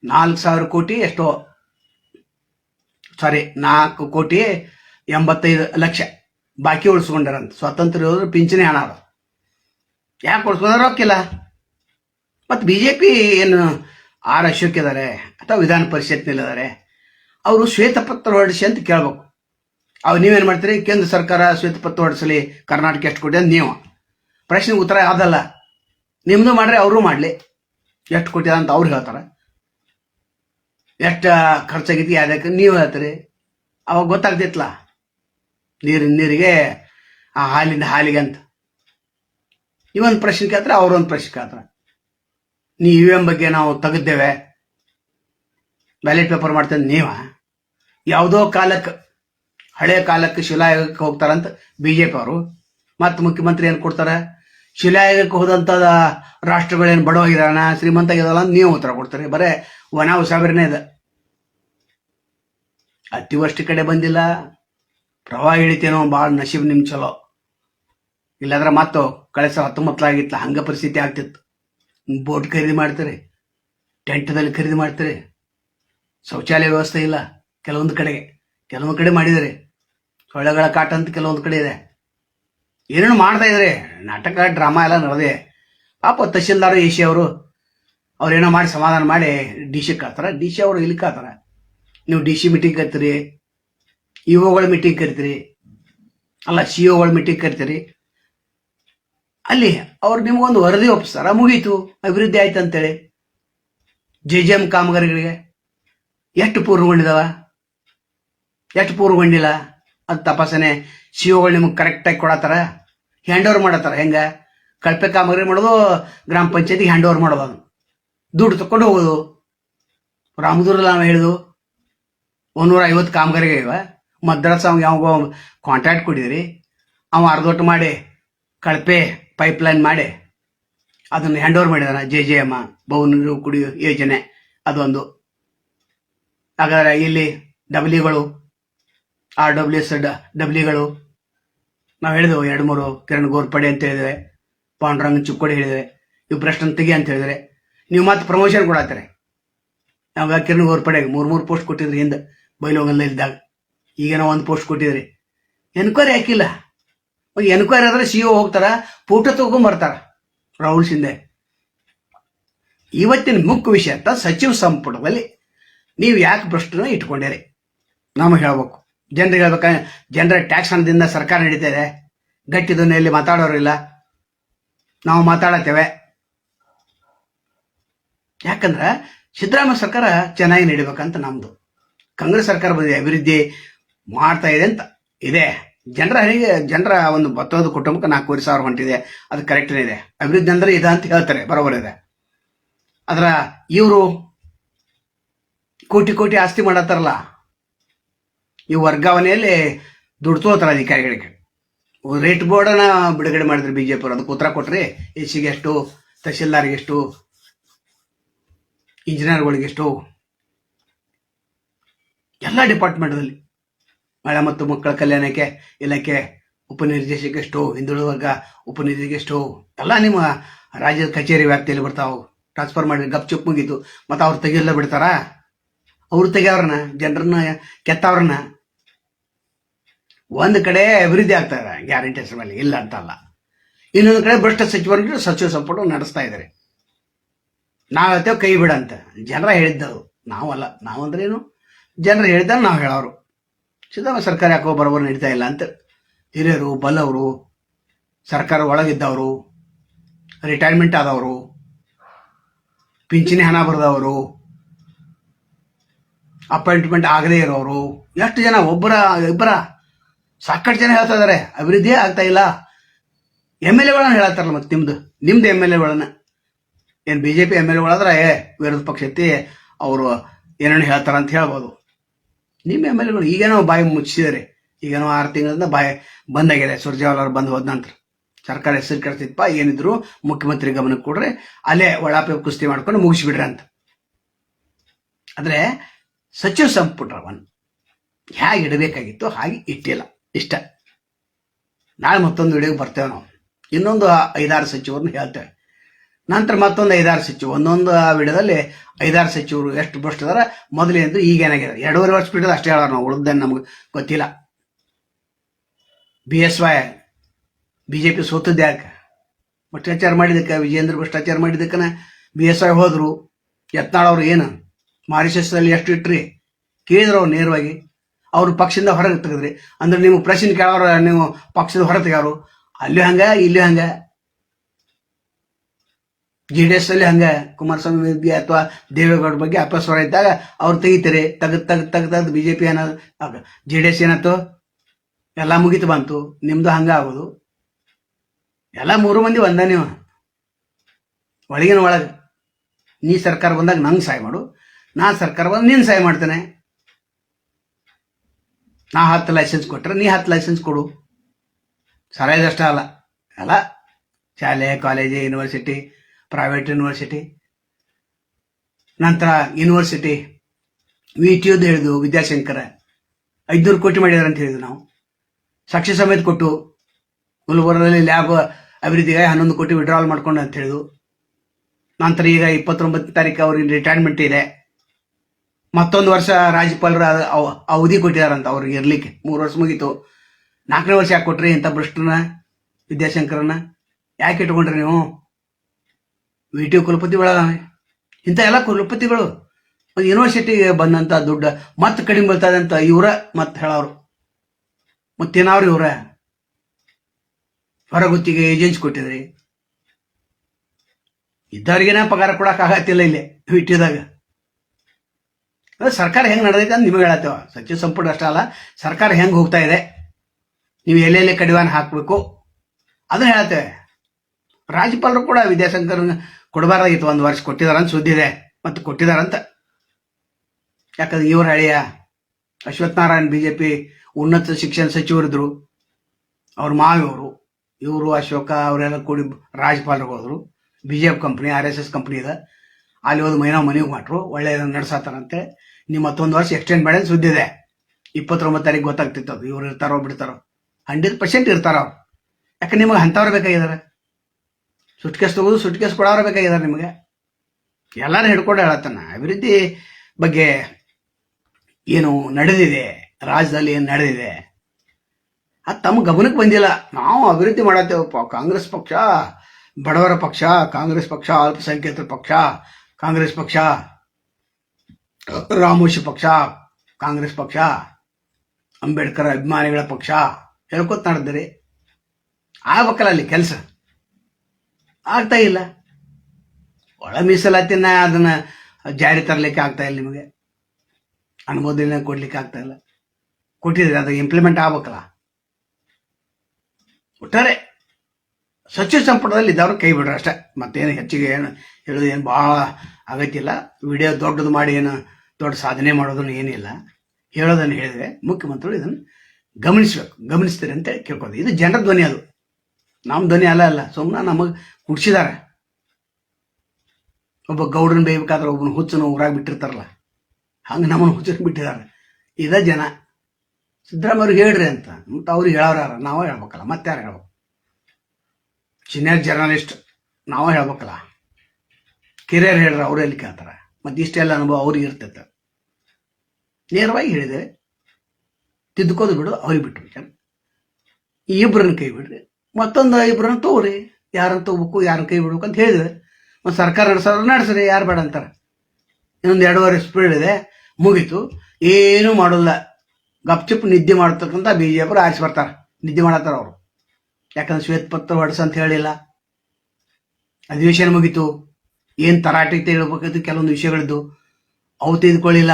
ನಾಲ್ಕು ಸಾವಿರ ಕೋಟಿ ಎಷ್ಟೋ ಸಾರಿ ನಾಲ್ಕು ಕೋಟಿ ಎಂಬತ್ತೈದು ಲಕ್ಷ ಬಾಕಿ ಉಳಿಸ್ಕೊಂಡಾರಂತ. ಸ್ವಾತಂತ್ರ್ಯ ಯೋಧರು ಪಿಂಚಣಿ ಹಣ ಅದು. ಯಾಕೆ ಉಳಿಸ್ಕೊಂಡ್ರೆ ರೊಕ್ಕಿಲ್ಲ? ಮತ್ತು ಬಿ ಜೆ ಪಿ ಏನು ಆರ್ ಅಶೋಕ್ ಇದ್ದಾರೆ ಅಥವಾ ವಿಧಾನ ಪರಿಷತ್ನಲ್ಲಿದ್ದಾರೆ, ಅವರು ಶ್ವೇತಪತ್ರ ಹೊರಡಿಸಿ ಅಂತ ಕೇಳ್ಬೇಕು. ಅವು ನೀವೇನು ಮಾಡ್ತೀರಿ? ಕೇಂದ್ರ ಸರ್ಕಾರ ಶ್ವೇತಪತ್ರ ಹೊಡೆಸಲಿ, ಕರ್ನಾಟಕ ಎಷ್ಟು ಕೋಟಿ ಅಂತ ನೀವು. ಪ್ರಶ್ನೆ ಉತ್ತರ ಅದಲ್ಲ ನಿಮ್ಮದು ಮಾಡ್ರಿ, ಅವರು ಮಾಡಲಿ. ಎಷ್ಟು ಕೊಟ್ಟಿದ ಅಂತ ಅವ್ರು ಹೇಳ್ತಾರೆ. ಎಷ್ಟು ಖರ್ಚಾಗೈತಿ ಯಾವ್ದಕ್ಕೆ ನೀವು ಹೇಳ್ತೀರಿ? ಅವಾಗ ಗೊತ್ತಾಗ್ತಿತ್ತಲ್ಲ ನೀರಿನ ನೀರಿಗೆ, ಆ ಹಾಲಿಂದ ಹಾಲಿಗೆ ಅಂತ. ನೀವೊಂದು ಪ್ರಶ್ನೆ ಕೇಳ್ತಾರೆ ಅವರೊಂದು ಪ್ರಶ್ನೆ ಕೇಳ್ತಾರೆ. ನೀವು ಇ ಬಗ್ಗೆ ನಾವು ತೆಗೆದ್ದೇವೆ ಬ್ಯಾಲೆಟ್ ಪೇಪರ್ ಮಾಡ್ತೇನೆ ನೀವ. ಯಾವುದೋ ಕಾಲಕ್ಕೆ ಹಳೆ ಕಾಲಕ್ಕೆ ಶಿಲಾಯುಗಕ್ಕೆ ಹೋಗ್ತಾರಂತ ಬಿ ಜೆ ಪಿ ಅವರು. ಮತ್ತು ಮುಖ್ಯಮಂತ್ರಿ ಏನು ಕೊಡ್ತಾರೆ? ಶಿಲಾಯುಗಕ್ಕೆ ಹೋದಂಥ ರಾಷ್ಟ್ರಗಳೇನು ಬಡವಾಗಿದಾನ ಶ್ರೀಮಂತ ಆಗಿದಾವಲ್ಲ ಅಂತ ನೀವು ಉತ್ತರ ಕೊಡ್ತಾರೆ. ಬರೇ ವನ ಉಸಾಬರಿನೇ ಇದೆ. ಅತಿವೃಷ್ಟಿ ಕಡೆ ಬಂದಿಲ್ಲ. ಪ್ರವಾಹ ಇಳಿತೇನೋ ಭಾಳ ನಶೀಬ್ ನಿಮ್ ಚಲೋ. ಇಲ್ಲಾಂದ್ರೆ ಮತ್ತು ಕಳೆಸ ಹತ್ತೊಂಬತ್ತಲಾಗಿತ್ತು ಹಂಗ ಪರಿಸ್ಥಿತಿ ಆಗ್ತಿತ್ತು. ಬೋಟ್ ಖರೀದಿ ಮಾಡ್ತಾರೆ ಟೆಂಟ್ದಲ್ಲಿ ಖರೀದಿ ಮಾಡ್ತಾರೆ. ಶೌಚಾಲಯ ವ್ಯವಸ್ಥೆ ಇಲ್ಲ ಕೆಲವೊಂದು ಕಡೆಗೆ. ಕೆಲವೊಂದು ಕಡೆ ಮಾಡಿದ್ದಾರೆ ಸೊಳ್ಳೆಗಳ ಕಾಟ ಅಂತ ಕೆಲವೊಂದು ಕಡೆ ಇದೆ. ಏನೇನು ಮಾಡ್ತಾ ಇದ್ರೆ ನಾಟಕ, ಡ್ರಾಮಾ ಎಲ್ಲ ನಡೆದೆ. ಪಾಪ ತಹಶೀಲ್ದಾರ್ ಎ ಸಿ ಅವರು ಅವ್ರೇನೋ ಮಾಡಿ ಸಮಾಧಾನ ಮಾಡಿ ಡಿ ಸಿ ಕಳ್ತಾರ ಡಿ ಸಿ ಅವರು ಇಲ್ಲಿ ಕಳ್ತಾರ ನೀವು ಡಿ ಸಿ ಮೀಟಿಂಗ್ ಕರಿತೀರಿ, ಇ ಒಗಳ ಮೀಟಿಂಗ್ ಕರಿತೀರಿ, ಅಲ್ಲ ಸಿ ಒಗಳ ಮೀಟಿಂಗ್ ಕರಿತೀರಿ. ಅಲ್ಲಿ ಅವ್ರು ನಿಮ್ಗೊಂದು ವರದಿ ಒಪ್ಪಿಸ್ತಾರ ಮುಗೀತು, ಅಭಿವೃದ್ಧಿ ಆಯ್ತು ಅಂತೇಳಿ. ಜೆ ಜೆ ಎಂ ಕಾಮಗಾರಿಗಳಿಗೆ ಎಷ್ಟು ಪೂರ್ಣಗೊಂಡಿದಾವ? ಎಷ್ಟು ಪೂರ್ಣಗೊಂಡಿಲ್ಲ? ಅದು ತಪಾಸಣೆ ಸಿ ಒಗಳು ನಿಮಗೆ ಕರೆಕ್ಟಾಗಿ ಕೊಡತ್ತಾರ ಹ್ಯಾಂಡ್ ಓವರ್ ಮಾಡತ್ತಾರ ಹೆಂಗ? ಕಳಪೆ ಕಾಮಗಾರಿ ಮಾಡೋದು ಗ್ರಾಮ ಪಂಚಾಯತಿಗೆ ಹ್ಯಾಂಡ್ ಓವರ್ ಮಾಡೋದು ದುಡ್ಡು ತಕೊಂಡು ಹೋಗೋದು. ರಾಮದುರ್ದಲ್ಲಿ ನಾವು ಹೇಳಿದು ಒಂದೂರ ಐವತ್ತು ಕಾಮಗಾರಿಗೆ ಇವ. ಮದ್ರಾಸ್ ಅವ್ಗೆ ಯಾವ ಕಾಂಟ್ರಾಕ್ಟ್ ಕೊಟ್ಟಿದ್ರಿ. ಅವ ಅರ್ಧೊಟ್ಟು ಮಾಡಿ ಕಳಪೆ ಪೈಪ್ ಲೈನ್ ಮಾಡಿ ಅದನ್ನು ಹ್ಯಾಂಡ್ ಓವರ್ ಮಾಡಿದಾನ, ಜೆ ಜೆ ಎಮ್ಮ ಬಹು ಕುಡಿಯೋ ಯೋಜನೆ, ಅದೊಂದು. ಹಾಗಾದ್ರೆ ಇಲ್ಲಿ ಡಬ್ಲ್ಯೂಗಳು ಆರ್ ಡಬ್ಲ್ಯೂ ಎಸ್ ಡಬ್ಲ್ಯೂಗಳು ನಾವು ಹೇಳಿದೆವು, ಎರಡು ಮೂರು ಕಿರಣ್ ಗೋರ್ಪಡೆ ಅಂತ ಹೇಳಿದರೆ, ಪಾಂಡುರಂಗ ಚುಕ್ಕೋಡಿ ಹೇಳಿದರೆ, ಇವು ಪ್ರಶ್ನೆ ತೆಗಿ ಅಂತ ಹೇಳಿದ್ರೆ, ನೀವು ಮತ್ತೆ ಪ್ರಮೋಷನ್ ಕೊಡತ್ತಾರೆ ನಾವು ಕಿರಣ್ ಗೋರ್ಪಡೆಗೆ ಮೂರು ಮೂರು ಪೋಸ್ಟ್ ಕೊಟ್ಟಿದ್ರಿ ಹಿಂದೆ, ಬೈಲೋಗಲ್ಲ ಇದ್ದಾಗ. ಈಗೇನೋ ಒಂದು ಪೋಸ್ಟ್ ಕೊಟ್ಟಿದ್ರಿ. ಎನ್ಕ್ವೈರಿ ಹಾಕಿಲ್ಲ. ಎನ್ಕ್ವೈರಿ ಆದ್ರೆ ಸಿ ಒ ಹೋಗ್ತಾರ, ಫೋಟೋ ತಗೊಂಬರ್ತಾರ ರಾಹುಲ್ ಶಿಂದೆ ಇವತ್ತಿನ ಮುಖ್ಯ ವಿಷಯ ಅಂತ ಸಚಿವ ಸಂಪುಟದಲ್ಲಿ ನೀವು ಯಾಕೆ ಭ್ರಷ್ಟನ ಇಟ್ಕೊಂಡಿರಿ? ನಮಗೆ ಹೇಳ್ಬೇಕು. ಜನರಿಗೆ ಹೇಳ್ಬೇಕ, ಜನರ ಟ್ಯಾಕ್ಸ್ ಹಣದಿಂದ ಸರ್ಕಾರ ನಡೀತಾ ಇದೆ. ಗಟ್ಟಿ ಎಲ್ಲಿ ಮಾತಾಡೋರಿಲ್ಲ ನಾವು ಮಾತಾಡತ್ತೇವೆ. ಯಾಕಂದ್ರೆ ಸಿದ್ದರಾಮಯ್ಯ ಸರ್ಕಾರ ಚೆನ್ನಾಗಿ ನಡಿಬೇಕಂತ ನಮ್ದು. ಕಾಂಗ್ರೆಸ್ ಸರ್ಕಾರ ಬಂದಿದೆ, ಅಭಿವೃದ್ಧಿ ಮಾಡ್ತಾ ಇದೆ ಅಂತ ಇದೆ. ಜನರ ಹೇಗೆ ಜನರ ಒಂದು ಭತ್ತದ ಕುಟುಂಬಕ್ಕೆ ನಾಲ್ಕೂವರೆ ಸಾವಿರ ಹೊಂಟಿದೆ. ಅದು ಕರೆಕ್ಟ್ನೇ ಇದೆ. ಅಭಿವೃದ್ಧಿ ಅಂದ್ರೆ ಇದೆ ಅಂತ ಹೇಳ್ತಾರೆ, ಬರೋಬರ್ ಇದೆ. ಅದರ ಇವರು ಕೋಟಿ ಕೋಟಿ ಆಸ್ತಿ ಮಾಡತ್ತಾರಲ್ಲ ಈ ವರ್ಗಾವಣೆಯಲ್ಲಿ ದುಡ್ಡು ತೋತಾರ ಅಧಿಕಾರಿಗಳಿಗೆ ರೇಟ್ ಬೋರ್ಡನ್ನ ಬಿಡುಗಡೆ ಮಾಡಿದ್ರು ಬಿಜೆಪಿ ಅವರು. ಅದಕ್ಕೆ ಉತ್ತರ ಕೊಟ್ರಿ, ಎ ಸಿಗೆ ಎಷ್ಟು, ತಹಶೀಲ್ದಾರ್ಗೆ ಎಷ್ಟು ಇಂಜಿನಿಯರ್ಗಳಿಗೆ ಎಷ್ಟು. ಎಲ್ಲ ಡಿಪಾರ್ಟ್ಮೆಂಟ್ದಲ್ಲಿ ಮಹಿಳಾ ಮತ್ತು ಮಕ್ಕಳ ಕಲ್ಯಾಣಕ್ಕೆ, ಇಲಾಖೆ ಉಪನಿರ್ದೇಶಕ ಎಷ್ಟು, ಹಿಂದುಳಿದ ವರ್ಗ ಉಪನಿರ್ದೇಶಕ ಎಷ್ಟು. ಎಲ್ಲ ನಿಮ್ಮ ರಾಜ್ಯದ ಕಚೇರಿ ವ್ಯಾಪ್ತಿಯಲ್ಲಿ ಬರ್ತಾವು. ಟ್ರಾನ್ಸ್ಫರ್ ಮಾಡಿ ಗಪ್ ಚುಪ್ ಮುಗೀತು. ಮತ್ತು ಅವ್ರು ತೆಗಿಯಲ್ಲ ಬಿಡ್ತಾರ? ಅವ್ರು ತೆಗಿಯವ್ರನ್ನ, ಜನರನ್ನ ಕೆತ್ತವ್ರನ್ನ? ಒಂದು ಕಡೆ ಅಭಿವೃದ್ಧಿ ಆಗ್ತಾರೆ ಗ್ಯಾರಂಟಿ ಹೆಸರು ಮೇಲೆ ಇಲ್ಲ ಅಂತಲ್ಲ ಇನ್ನೊಂದು ಕಡೆ ಭ್ರಷ್ಟ ಸಚಿವರು ಸಚಿವ ಸಂಪುಟ ನಡೆಸ್ತಾ ಇದ್ದಾರೆ ನಾವು ಹೇಳ್ತೇವೆ ಕೈ ಬಿಡ ಅಂತ ಜನರ ಹೇಳಿದ್ದವು. ನಾವಲ್ಲ ನಾವಂದ್ರೆ ಏನು? ಜನರು ಹೇಳಿದಾಗ ನಾವು ಹೇಳೋರು. ಸಿದ್ದರಾಮಯ್ಯ ಸರ್ಕಾರ ಯಾಕೋ ಬರೋಬರ್ ನಡೀತಾ ಇಲ್ಲ ಅಂತ. ಹಿರಿಯರು, ಬಲ್ಲವರು, ಸರ್ಕಾರ ಒಳಗಿದ್ದವರು ರಿಟೈರ್ಮೆಂಟ್ ಆದವರು, ಪಿಂಚಣಿ ಹಣ ಬರೆದವರು ಅಪಾಯಿಂಟ್ಮೆಂಟ್ ಆಗದೇ ಇರೋರು, ಎಷ್ಟು ಜನ ಒಬ್ಬರ, ಇಬ್ಬರ ಸಾಕಷ್ಟು ಜನ ಹೇಳ್ತಾ ಇದಾರೆ. ಅಭಿವೃದ್ಧಿಯೇ ಆಗ್ತಾ ಇಲ್ಲ. ಎಂ ಎಲ್ ಎಗಳನ್ನ ಹೇಳತ್ತಾರಲ್ಲ ಮತ್ತೆ ನಿಮ್ದು? ನಿಮ್ದು ಎಂ ಎಲ್ ಎಗಳನ್ನ. ಏನು B J P M L ಎಗಳಾದ್ರೆ ವಿರೋಧ ಪಕ್ಷ ಎತ್ತಿ, ಅವರು ಏನೇನು ಹೇಳ್ತಾರ ಅಂತ ಹೇಳ್ಬೋದು. ನಿಮ್ಮ ಎಂ ಎಲ್ ಎಗಳು ಈಗೇನೋ ಬಾಯಿ ಮುಚ್ಚಿದ್ದಾರೆ ಈಗೇನೋ ಆರು ತಿಂಗಳಿಂದ ಬಾಯಿ ಬಂದಾಗಿದೆ. ಸುರ್ಜೇವಾಲ ಅವ್ರು ಬಂದು ಹೋದ ನಂತರ. ಸರ್ಕಾರ ಹೆಸರು ಕೆಡ್ತಿತ್ತಪ್ಪ ಏನಿದ್ರು ಮುಖ್ಯಮಂತ್ರಿ ಗಮನಕ್ಕೆ ಕೊಡ್ರಿ, ಅಲ್ಲೇ ಒಳಾಪೆ ಕುಸ್ತಿ ಮಾಡ್ಕೊಂಡು ಮುಗಿಸ್ಬಿಡ್ರಿ ಅಂತ. ಆದರೆ ಸಚಿವ ಸಂಪುಟವನ್ನು ಹೇಗೆ ಇಡಬೇಕಾಗಿತ್ತು ಹಾಗೆ ಇಟ್ಟಿಲ್ಲ. ಇಷ್ಟ. ನಾಳೆ ಮತ್ತೊಂದು ವಿಡಿಯೋಗೆ ಬರ್ತೇವೆ ನಾವು. ಇನ್ನೊಂದು ಐದಾರು ಸಚಿವರನ್ನ ಹೇಳ್ತೇವೆ. ನಂತರ ಮತ್ತೊಂದು ಐದಾರು ಸಚಿವ, ಒಂದೊಂದು ವಿಡಿಯೋದಲ್ಲಿ ಐದಾರು ಸಚಿವರು ಎಷ್ಟು ಭ್ರಷ್ಟ ಅದಾರ ಮೊದಲೇಂದು ಈಗ ಏನಾಗಿದೆ? ಎರಡೂವರೆ ವರ್ಷ ಬಿಡೋದು ಅಷ್ಟೇ ಹೇಳೋರು ನಾವು. ಉಳಿದೇನು ನಮ್ಗೆ ಗೊತ್ತಿಲ್ಲ. B S Y B J P ಸೋತದ್ದು ಯಾಕೆ? ಭ್ರಷ್ಟಾಚಾರ ಮಾಡಿದ್ದಕ್ಕೆ ವಿಜೇಂದ್ರ ಭ್ರಷ್ಟಾಚಾರ ಮಾಡಿದ್ದಕ್ಕನ ಬಿ ಎಸ್ ವೈ ಹೋದರು. ಯತ್ನಾಳ್ ಅವ್ರು ಏನು? ಮಾರಿಷಸ್ನಲ್ಲಿ ಎಷ್ಟು ಇಟ್ರಿ? ಕೇಳಿದ್ರು ಅವ್ರು ನೇರವಾಗಿ. ಅವ್ರು ಪಕ್ಷದಿಂದ ಹೊರಗೆ ತೆಗೆದ್ರಿ. ಅಂದ್ರೆ ನೀವು ಪ್ರಶ್ನೆ ಕೇಳೋರು ನೀವು ಪಕ್ಷದ ಹೊರ ತೆಗ್ಯಾರು. ಅಲ್ಲಿ ಹಂಗ, ಇಲ್ಲಿ ಹಂಗ. ಜೆ ಡಿ ಎಸ್ ಅಲ್ಲಿ ಹಂಗ. ಕುಮಾರಸ್ವಾಮಿ ಬಗ್ಗೆ ಅಥವಾ ದೇವೇಗೌಡ ಬಗ್ಗೆ ಅಪಸ್ವರ ಇದ್ದಾಗ ಅವ್ರು ತೆಗಿತಾರೆ. ತೆಗೆದು ತೆಗೆದು ತಗ ಬಿ ಜೆ ಪಿ ಏನಾದ್ರು ಜೆ ಡಿ ಎಸ್ ಏನಾಯ್ತು? ಎಲ್ಲ ಮುಗಿತು ಬಂತು. ನಿಮ್ದು ಹಂಗ ಆಗೋದು. ಎಲ್ಲ ಮೂರು ಮಂದಿ ಒಂದ ನೀವು. ಒಳಗಿನ ಒಳಗೆ. ನೀ ಸರ್ಕಾರ ಬಂದಾಗ ನಂಗೆ ಸಹಾಯ ಮಾಡು. ನಾ ಸರ್ಕಾರ ಬಂದು ನೀನು ಸಹಾಯ ಮಾಡ್ತೇನೆ. ನಾ ಹತ್ತು ಲೈಸೆನ್ಸ್ ಕೊಟ್ಟರೆ ನೀ ಹತ್ತು ಲೈಸೆನ್ಸ್ ಕೊಡು. ಸರಿಯಾದಷ್ಟ ಅಲ್ಲ. ಅಲ್ಲ, ಶಾಲೆ ಕಾಲೇಜು ಯೂನಿವರ್ಸಿಟಿ ಪ್ರೈವೇಟ್ ಯೂನಿವರ್ಸಿಟಿ ನಂತರ ಯೂನಿವರ್ಸಿಟಿ ವಿ ಟಿ ಯುದ್ದು ಹೇಳಿದ್ವು ವಿದ್ಯಾಶಂಕರ. ಐದುನೂರು ಕೋಟಿ ಮಾಡಿದಾರೆ ಅಂತ ಹೇಳಿದ್ವಿ ನಾವು. ಸಾಕ್ಷಿ ಸಮೇತ ಕೊಟ್ಟು ಗುಲ್ಬರ್ಗದಲ್ಲಿ ಲ್ಯಾಬ್ ಅಭಿವೃದ್ಧಿಗೆ ಹನ್ನೊಂದು ಕೋಟಿ ವಿಡ್ರಾವಲ್ ಮಾಡ್ಕೊಂಡು ಅಂತ ಹೇಳಿದ್ವು ನಂತರ ಈಗ ಇಪ್ಪತ್ತೊಂಬತ್ತು ತಾರೀಕು ಅವ್ರಿಗೆ ರಿಟೈರ್ಮೆಂಟ್ ಇದೆ. ಮತ್ತೊಂದು ವರ್ಷ ರಾಜ್ಯಪಾಲರ ಅವ- ಅವಧಿ ಕೊಟ್ಟಿದಾರಂತ ಅವ್ರಿಗೆ ಇರ್ಲಿಕ್ಕೆ. ಮೂರು ವರ್ಷ ಮುಗೀತು. ನಾಲ್ಕನೇ ವರ್ಷ ಯಾಕೆ ಕೊಟ್ರಿ ಇಂಥ ಭ್ರಷ್ಟನ ವಿದ್ಯಾಶಂಕರನ್ನ? ಯಾಕೆ ಇಟ್ಕೊಂಡ್ರಿ ನೀವು? ವಿ ಟಿ ಕುಲಪತಿಗಳ, ಇಂಥ ಎಲ್ಲ ಕುಲಪತಿಗಳು. ಒಂದು ಯೂನಿವರ್ಸಿಟಿಗೆ ಬಂದಂಥ ದುಡ್ಡು ಮತ್ತೆ ಕಡಿಮೆ ಬೀಳ್ತದೆ ಅಂತ ಇವ್ರ ಮತ್ತೆ ಹೇಳೋರು. ಮತ್ತೇನಾವ್ರು ಇವ್ರ. ಹೊರಗುತ್ತಿಗೆ ಏಜೆನ್ಸಿ ಕೊಟ್ಟಿದ್ರಿ. ಇದ್ದವ್ರಿಗೇನ ಪಗಾರ ಕೊಡೋಕ್ಕಾಗತ್ತಿಲ್ಲ ಇಲ್ಲಿ ವಿ ಟಿದಾಗ ಅದೇ ಸರ್ಕಾರ ಹೆಂಗ್ ನಡೆದೈತೆ ಅಂತ ನಿಮಗೆ ಹೇಳತ್ತೇವ. ಸಚಿವ ಸಂಪುಟ ಅಷ್ಟೇ ಅಲ್ಲ, ಸರ್ಕಾರ ಹೆಂಗ್ ಹೋಗ್ತಾ ಇದೆ? ನೀವು ಎಲ್ಲೆಲ್ಲಿ ಕಡಿವಾಣ ಹಾಕಬೇಕು? ಅದನ್ನ ಹೇಳ್ತೇವೆ ರಾಜ್ಯಪಾಲರು ಕೂಡ ವಿದ್ಯಾಶಂಕರ್ ಕೊಡಬಾರ್ದಾಗಿತ್ತು, ಒಂದು ವರ್ಷ ಕೊಟ್ಟಿದಾರಂತ ಸುದ್ದಿದೆ ಮತ್ತು ಕೊಟ್ಟಿದಾರಂತ. ಯಾಕಂದ್ರೆ ಇವ್ರ ಹಳೆಯ ಅಶ್ವಥ್ ನಾರಾಯಣ್ ಬಿಜೆಪಿ ಉನ್ನತ ಶಿಕ್ಷಣ ಸಚಿವರಿದ್ರು, ಅವ್ರ ಮಾವಿಯವರು, ಇವರು ಅಶೋಕ, ಅವರೆಲ್ಲ ಕೂಡಿ ರಾಜ್ಯಪಾಲರು ಹೋದ್ರು. BJP company R S S company ಇದೆ. ಅಲ್ಲಿ ಹೋದ್ ಮೈನಾ ಮನೆಗೆ ಮಾಡ್ರು ಒಳ್ಳೆ ನಡೆಸತ್ತಾರಂತೆ ನಿಮ್ಮ ಮತ್ತೊಂದು ವರ್ಷ ಎಕ್ಸ್ಟೆಂಡ್ ಮಾಡಿ ಸುದ್ದಿದೆ. ಇಪ್ಪತ್ತೊಂಬತ್ತು ತಾರೀಕು ಗೊತ್ತಾಗ್ತಿತ್ತು ಅದು. ಇವ್ರು ಇರ್ತಾರೋ ಬಿಡ್ತಾರೋ. ಹಂಡ್ರೆಡ್ ಪರ್ಸೆಂಟ್ ಇರ್ತಾರ. ಯಾಕೆ ನಿಮಗೆ ಅಂಥವ್ರು ಬೇಕಾಗಿದ್ದಾರೆ? ಸುಟ್ಕೇಸ್ ತಗೋದು ಸುಟ್ಕೇಸ್ ಕೊಡೋರು ಬೇಕಾಗಿದ್ದಾರೆ ನಿಮಗೆ. ಎಲ್ಲರೂ ಹಿಡ್ಕೊಂಡು ಹೇಳತ್ತಾನ. ಅಭಿವೃದ್ಧಿ ಬಗ್ಗೆ ಏನು ನಡೆದಿದೆ? ರಾಜ್ಯದಲ್ಲಿ ಏನು ನಡೆದಿದೆ? ಅದು ತಮ್ಮ ಗಮನಕ್ಕೆ ಬಂದಿಲ್ಲ. ನಾವು ಅಭಿವೃದ್ಧಿ ಮಾಡತ್ತೇವಪ್ಪ. ಕಾಂಗ್ರೆಸ್ ಪಕ್ಷ, ಬಡವರ ಪಕ್ಷ, ಕಾಂಗ್ರೆಸ್ ಪಕ್ಷ, ಅಲ್ಪಸಂಖ್ಯಾತರ ಪಕ್ಷ ಕಾಂಗ್ರೆಸ್ ಪಕ್ಷ ರಾಮೋಶಿ ಪಕ್ಷ, ಕಾಂಗ್ರೆಸ್ ಪಕ್ಷ, ಅಂಬೇಡ್ಕರ್ ಅಭಿಮಾನಿಗಳ ಪಕ್ಷ ಹೇಳ್ಕೊತ ನಡೆದಿರಿ ಆಗ್ಬೇಕಲ್ಲ ಅಲ್ಲಿ ಕೆಲಸ? ಆಗ್ತಾ ಇಲ್ಲ. ಒಳ ಮೀಸಲಾತಿನ ಅದನ್ನ ಜಾರಿ ತರಲಿಕ್ಕೆ ಆಗ್ತಾ ಇಲ್ಲ ನಿಮಗೆ. ಅನುಮೋದನೆ ಕೊಡ್ಲಿಕ್ಕೆ ಆಗ್ತಾ ಇಲ್ಲ. ಕೊಟ್ಟಿದ್ರೆ ಅದು ಇಂಪ್ಲಿಮೆಂಟ್ ಆಗ್ಬೇಕಲ್ಲ? ಒಟ್ಟಾರೆ ಸಚಿವ ಸಂಪುಟದಲ್ಲಿ ಇದ್ದವ್ರು ಕೈ ಬಿಡ್ರಿ ಅಷ್ಟೇ. ಮತ್ತೇನು ಹೆಚ್ಚಿಗೆ ಏನು ಹೇಳೋದು ಏನು ಭಾಳ ಅಗತ್ಯ ಇಲ್ಲ ವಿಡಿಯೋ ದೊಡ್ಡದು ಮಾಡಿ ಏನು ದೊಡ್ಡ ಸಾಧನೆ ಮಾಡೋದನ್ನು ಏನಿಲ್ಲ ಹೇಳೋದನ್ನು ಹೇಳಿದ್ರೆ ಮುಖ್ಯಮಂತ್ರಿಗಳು ಇದನ್ನು ಗಮನಿಸ್ಬೇಕು. ಗಮನಿಸ್ತೀರಿ ಅಂತ ಕೇಳ್ಬೋದು ಇದು ಜನರ ಧ್ವನಿ ಅದು. ನಮ್ಮ ಧ್ವನಿ ಅಲ್ಲ ಅಲ್ಲ. ಸುಮ್ಮನೆ ನಮಗೆ ಹುಡ್ಸಿದ್ದಾರೆ ಒಬ್ಬ ಗೌಡನ ಬೇಯಬೇಕಾದ್ರೆ ಒಬ್ಬನ ಹುಚ್ಚನ ಊರಾಗ ಬಿಟ್ಟಿರ್ತಾರಲ್ಲ. ಹಂಗೆ ನಮ್ಮನ್ನು ಹುಚ್ಚಕ್ಕೆ ಬಿಟ್ಟಿದ್ದಾರೆ. ಇದ ಜನ. ಸಿದ್ದರಾಮಯ್ಯವ್ರಿಗೆ ಹೇಳ್ರಿ ಅಂತ. ಮತ್ತು ಅವ್ರಿಗೆ ಹೇಳೋರು ನಾವು ನಾವೇ ಹೇಳ್ಬೇಕಲ್ಲ. ಮತ್ತೆ ಯಾರು ಹೇಳ್ಬೇಕು? ಸೀನಿಯರ್ ಜರ್ನಲಿಸ್ಟ್ ನಾವು ಹೇಳ್ಬೇಕಲ್ಲ. ಕಿರಿಯರ್ ಹೇಳ್ರೆ, ಅವ್ರು ಎಲ್ಲಿ ಕೇಳ್ತಾರೆ? ಮತ್ತು ಇಷ್ಟೆಲ್ಲ ಅನುಭವ ಅವ್ರಿಗೆ ಇರ್ತೈತೆ. ನೇರವಾಗಿ ಹೇಳಿದೆ ತಿದ್ದುಕೋದು ಬಿಡು, ಅವ್ರಿಗೆ ಬಿಟ್ಟು ಈ ಇಬ್ಬರನ್ನ ಕೈ ಬಿಡ್ರಿ. ಮತ್ತೊಂದು ಇಬ್ಬರನ್ನ ತಗೋರಿ. ಯಾರನ್ನ ತಗೋಬೇಕು, ಯಾರನ್ನ ಕೈ ಬಿಡ್ಬೇಕು ಅಂತ ಹೇಳಿದೆ ಮತ್ತು ಸರ್ಕಾರ ನಡೆಸೋರು ನಡೆಸ್ರಿ, ಯಾರು ಬೇಡ ಅಂತಾರೆ. ಇನ್ನೊಂದು ಎರಡೂವರೆ ಸ್ಪೀಡ್ ಇದೆ, ಮುಗೀತು. ಏನೂ ಮಾಡೋಲ್ಲ ಗಪ್ಚಿಪ್ ನಿದ್ದೆ ಮಾಡ್ತಕ್ಕಂಥ ಬಿ ಜೆ ಪಿ ಆಚೆ ಬರ್ತಾರೆ. ನಿದ್ದೆ ಮಾಡತ್ತಾರ ಅವರು. ಯಾಕಂದ್ರೆ ಶ್ವೇತಪತ್ರ ಹೊಡೆಸ ಅಂತ ಹೇಳಿಲ್ಲ. ಅಧಿವೇಶನ ಮುಗೀತು. ಏನು ತರಾಟೆ ತೆಗಿಬೇಕಾಯ್ತು ಕೆಲವೊಂದು ವಿಷಯಗಳಿದ್ದು ಅವು ತೆಗೆದುಕೊಳ್ಳಿಲ್ಲ.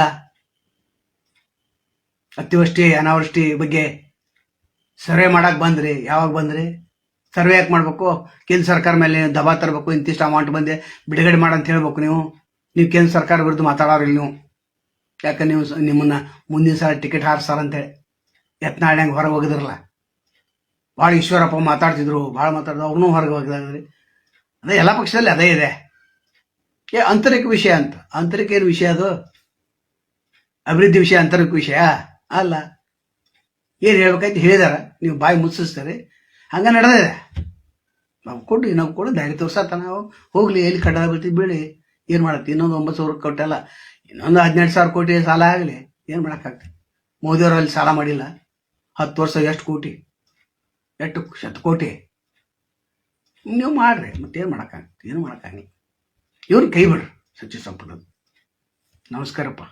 ಅತಿವೃಷ್ಟಿ ಅನಾವೃಷ್ಟಿ ಬಗ್ಗೆ ಸರ್ವೆ ಮಾಡಕ್ಕೆ ಬಂದ್ರಿ. ಯಾವಾಗ ಬಂದ್ರಿ? ಸರ್ವೆ ಯಾಕೆ ಮಾಡ್ಬೇಕು? ಕೇಂದ್ರ ಸರ್ಕಾರ ಮೇಲೆ ದಬಾ ತರಬೇಕು, ಇಂತಿಷ್ಟು ಅಮೌಂಟ್ ಬಂದೆ, ಬಿಡುಗಡೆ ಮಾಡಂತ ಹೇಳ್ಬೇಕು ನೀವು. ನೀವು ಕೇಂದ್ರ ಸರ್ಕಾರ ವಿರುದ್ಧ ಮಾತಾಡೋರಿಲ್ಲ ನೀವು. ಯಾಕಂದ್ರೆ ನೀವು ನಿಮ್ಮನ್ನ ಮುಂದಿನ ಸಲ ಟಿಕೆಟ್ ಹಾರಿಸ್ತಾರಂತೇಳಿ. ಅಂತೇಳಿ ಯತ್ನಾಳ್ ಹೆಂಗೆ ಹೊರಗೆ ಹೋಗಿದ್ರಲ್ಲ. ಭಾಳ ಈಶ್ವರಪ್ಪ ಮಾತಾಡ್ತಿದ್ರು, ಭಾಳ ಮಾತಾಡಿದ್ರು ಅವ್ರನ್ನೂ ಹೊರಗೆ ಹೋಗಿದ್ರಿ ಅದೇ ಎಲ್ಲ ಪಕ್ಷದಲ್ಲಿ ಅದೇ ಇದೆ. ಏ, ಆಂತರಿಕ ವಿಷಯ ಅಂತ. ಆಂತರಿಕ ಏನು ವಿಷಯ ಅದು? ಅಭಿವೃದ್ಧಿ ವಿಷಯ, ಆಂತರಿಕ ವಿಷಯ? ಅಲ್ಲ. ಏನು ಹೇಳ್ಬೇಕಾಯ್ತು ಹೇಳಿದಾರ. ನೀವು ಬಾಯಿ ಮುಚ್ಚಿಸ್ತಾರೆ. ಹಂಗೆ ನಡೆದಿದೆ. ನಾವು ಕೊಟ್ಟು, ನಾವು ಕೊಡು, ಧೈರ್ಯ ತೋರ್ಸತ್ತ ನಾವು ಹೋಗ್ಲಿ, ಎಲ್ಲಿ ಕಡ್ಡ ಬಿಡ್ತೀವಿ ಬೀಳಿ. ಏನು ಮಾಡತ್ತೆ? ಇನ್ನೊಂದು ಒಂಬತ್ತು ಸಾವಿರ ಕೊಟ್ಟಲ್ಲ ಇನ್ನೊಂದು ಹದಿನೆಂಟು ಸಾವಿರ ಕೋಟಿ ಸಾಲ ಆಗಲಿ. ಏನು ಮಾಡೋಕ್ಕಾಗ್ತದೆ ಮೋದಿಯವರು ಅಲ್ಲಿ ಸಾಲ ಮಾಡಿಲ್ಲ. ಹತ್ತು ವರ್ಷ ಎಷ್ಟು ಕೋಟಿ? ಎಷ್ಟು ಶತಕೋಟಿ ನೀವು ಮಾಡ್ರಿ ಮತ್ತೇನು ಮಾಡೋಕ್ಕಾಗತ್ತೆ ಏನು ಮಾಡೋಕ್ಕಾಗಲಿ ಇವ್ರು ಕೈ ಬಿಡ್ರಿ ಸಚಿವ ಸಂಪುಟದ. ನಮಸ್ಕಾರಪ್ಪ.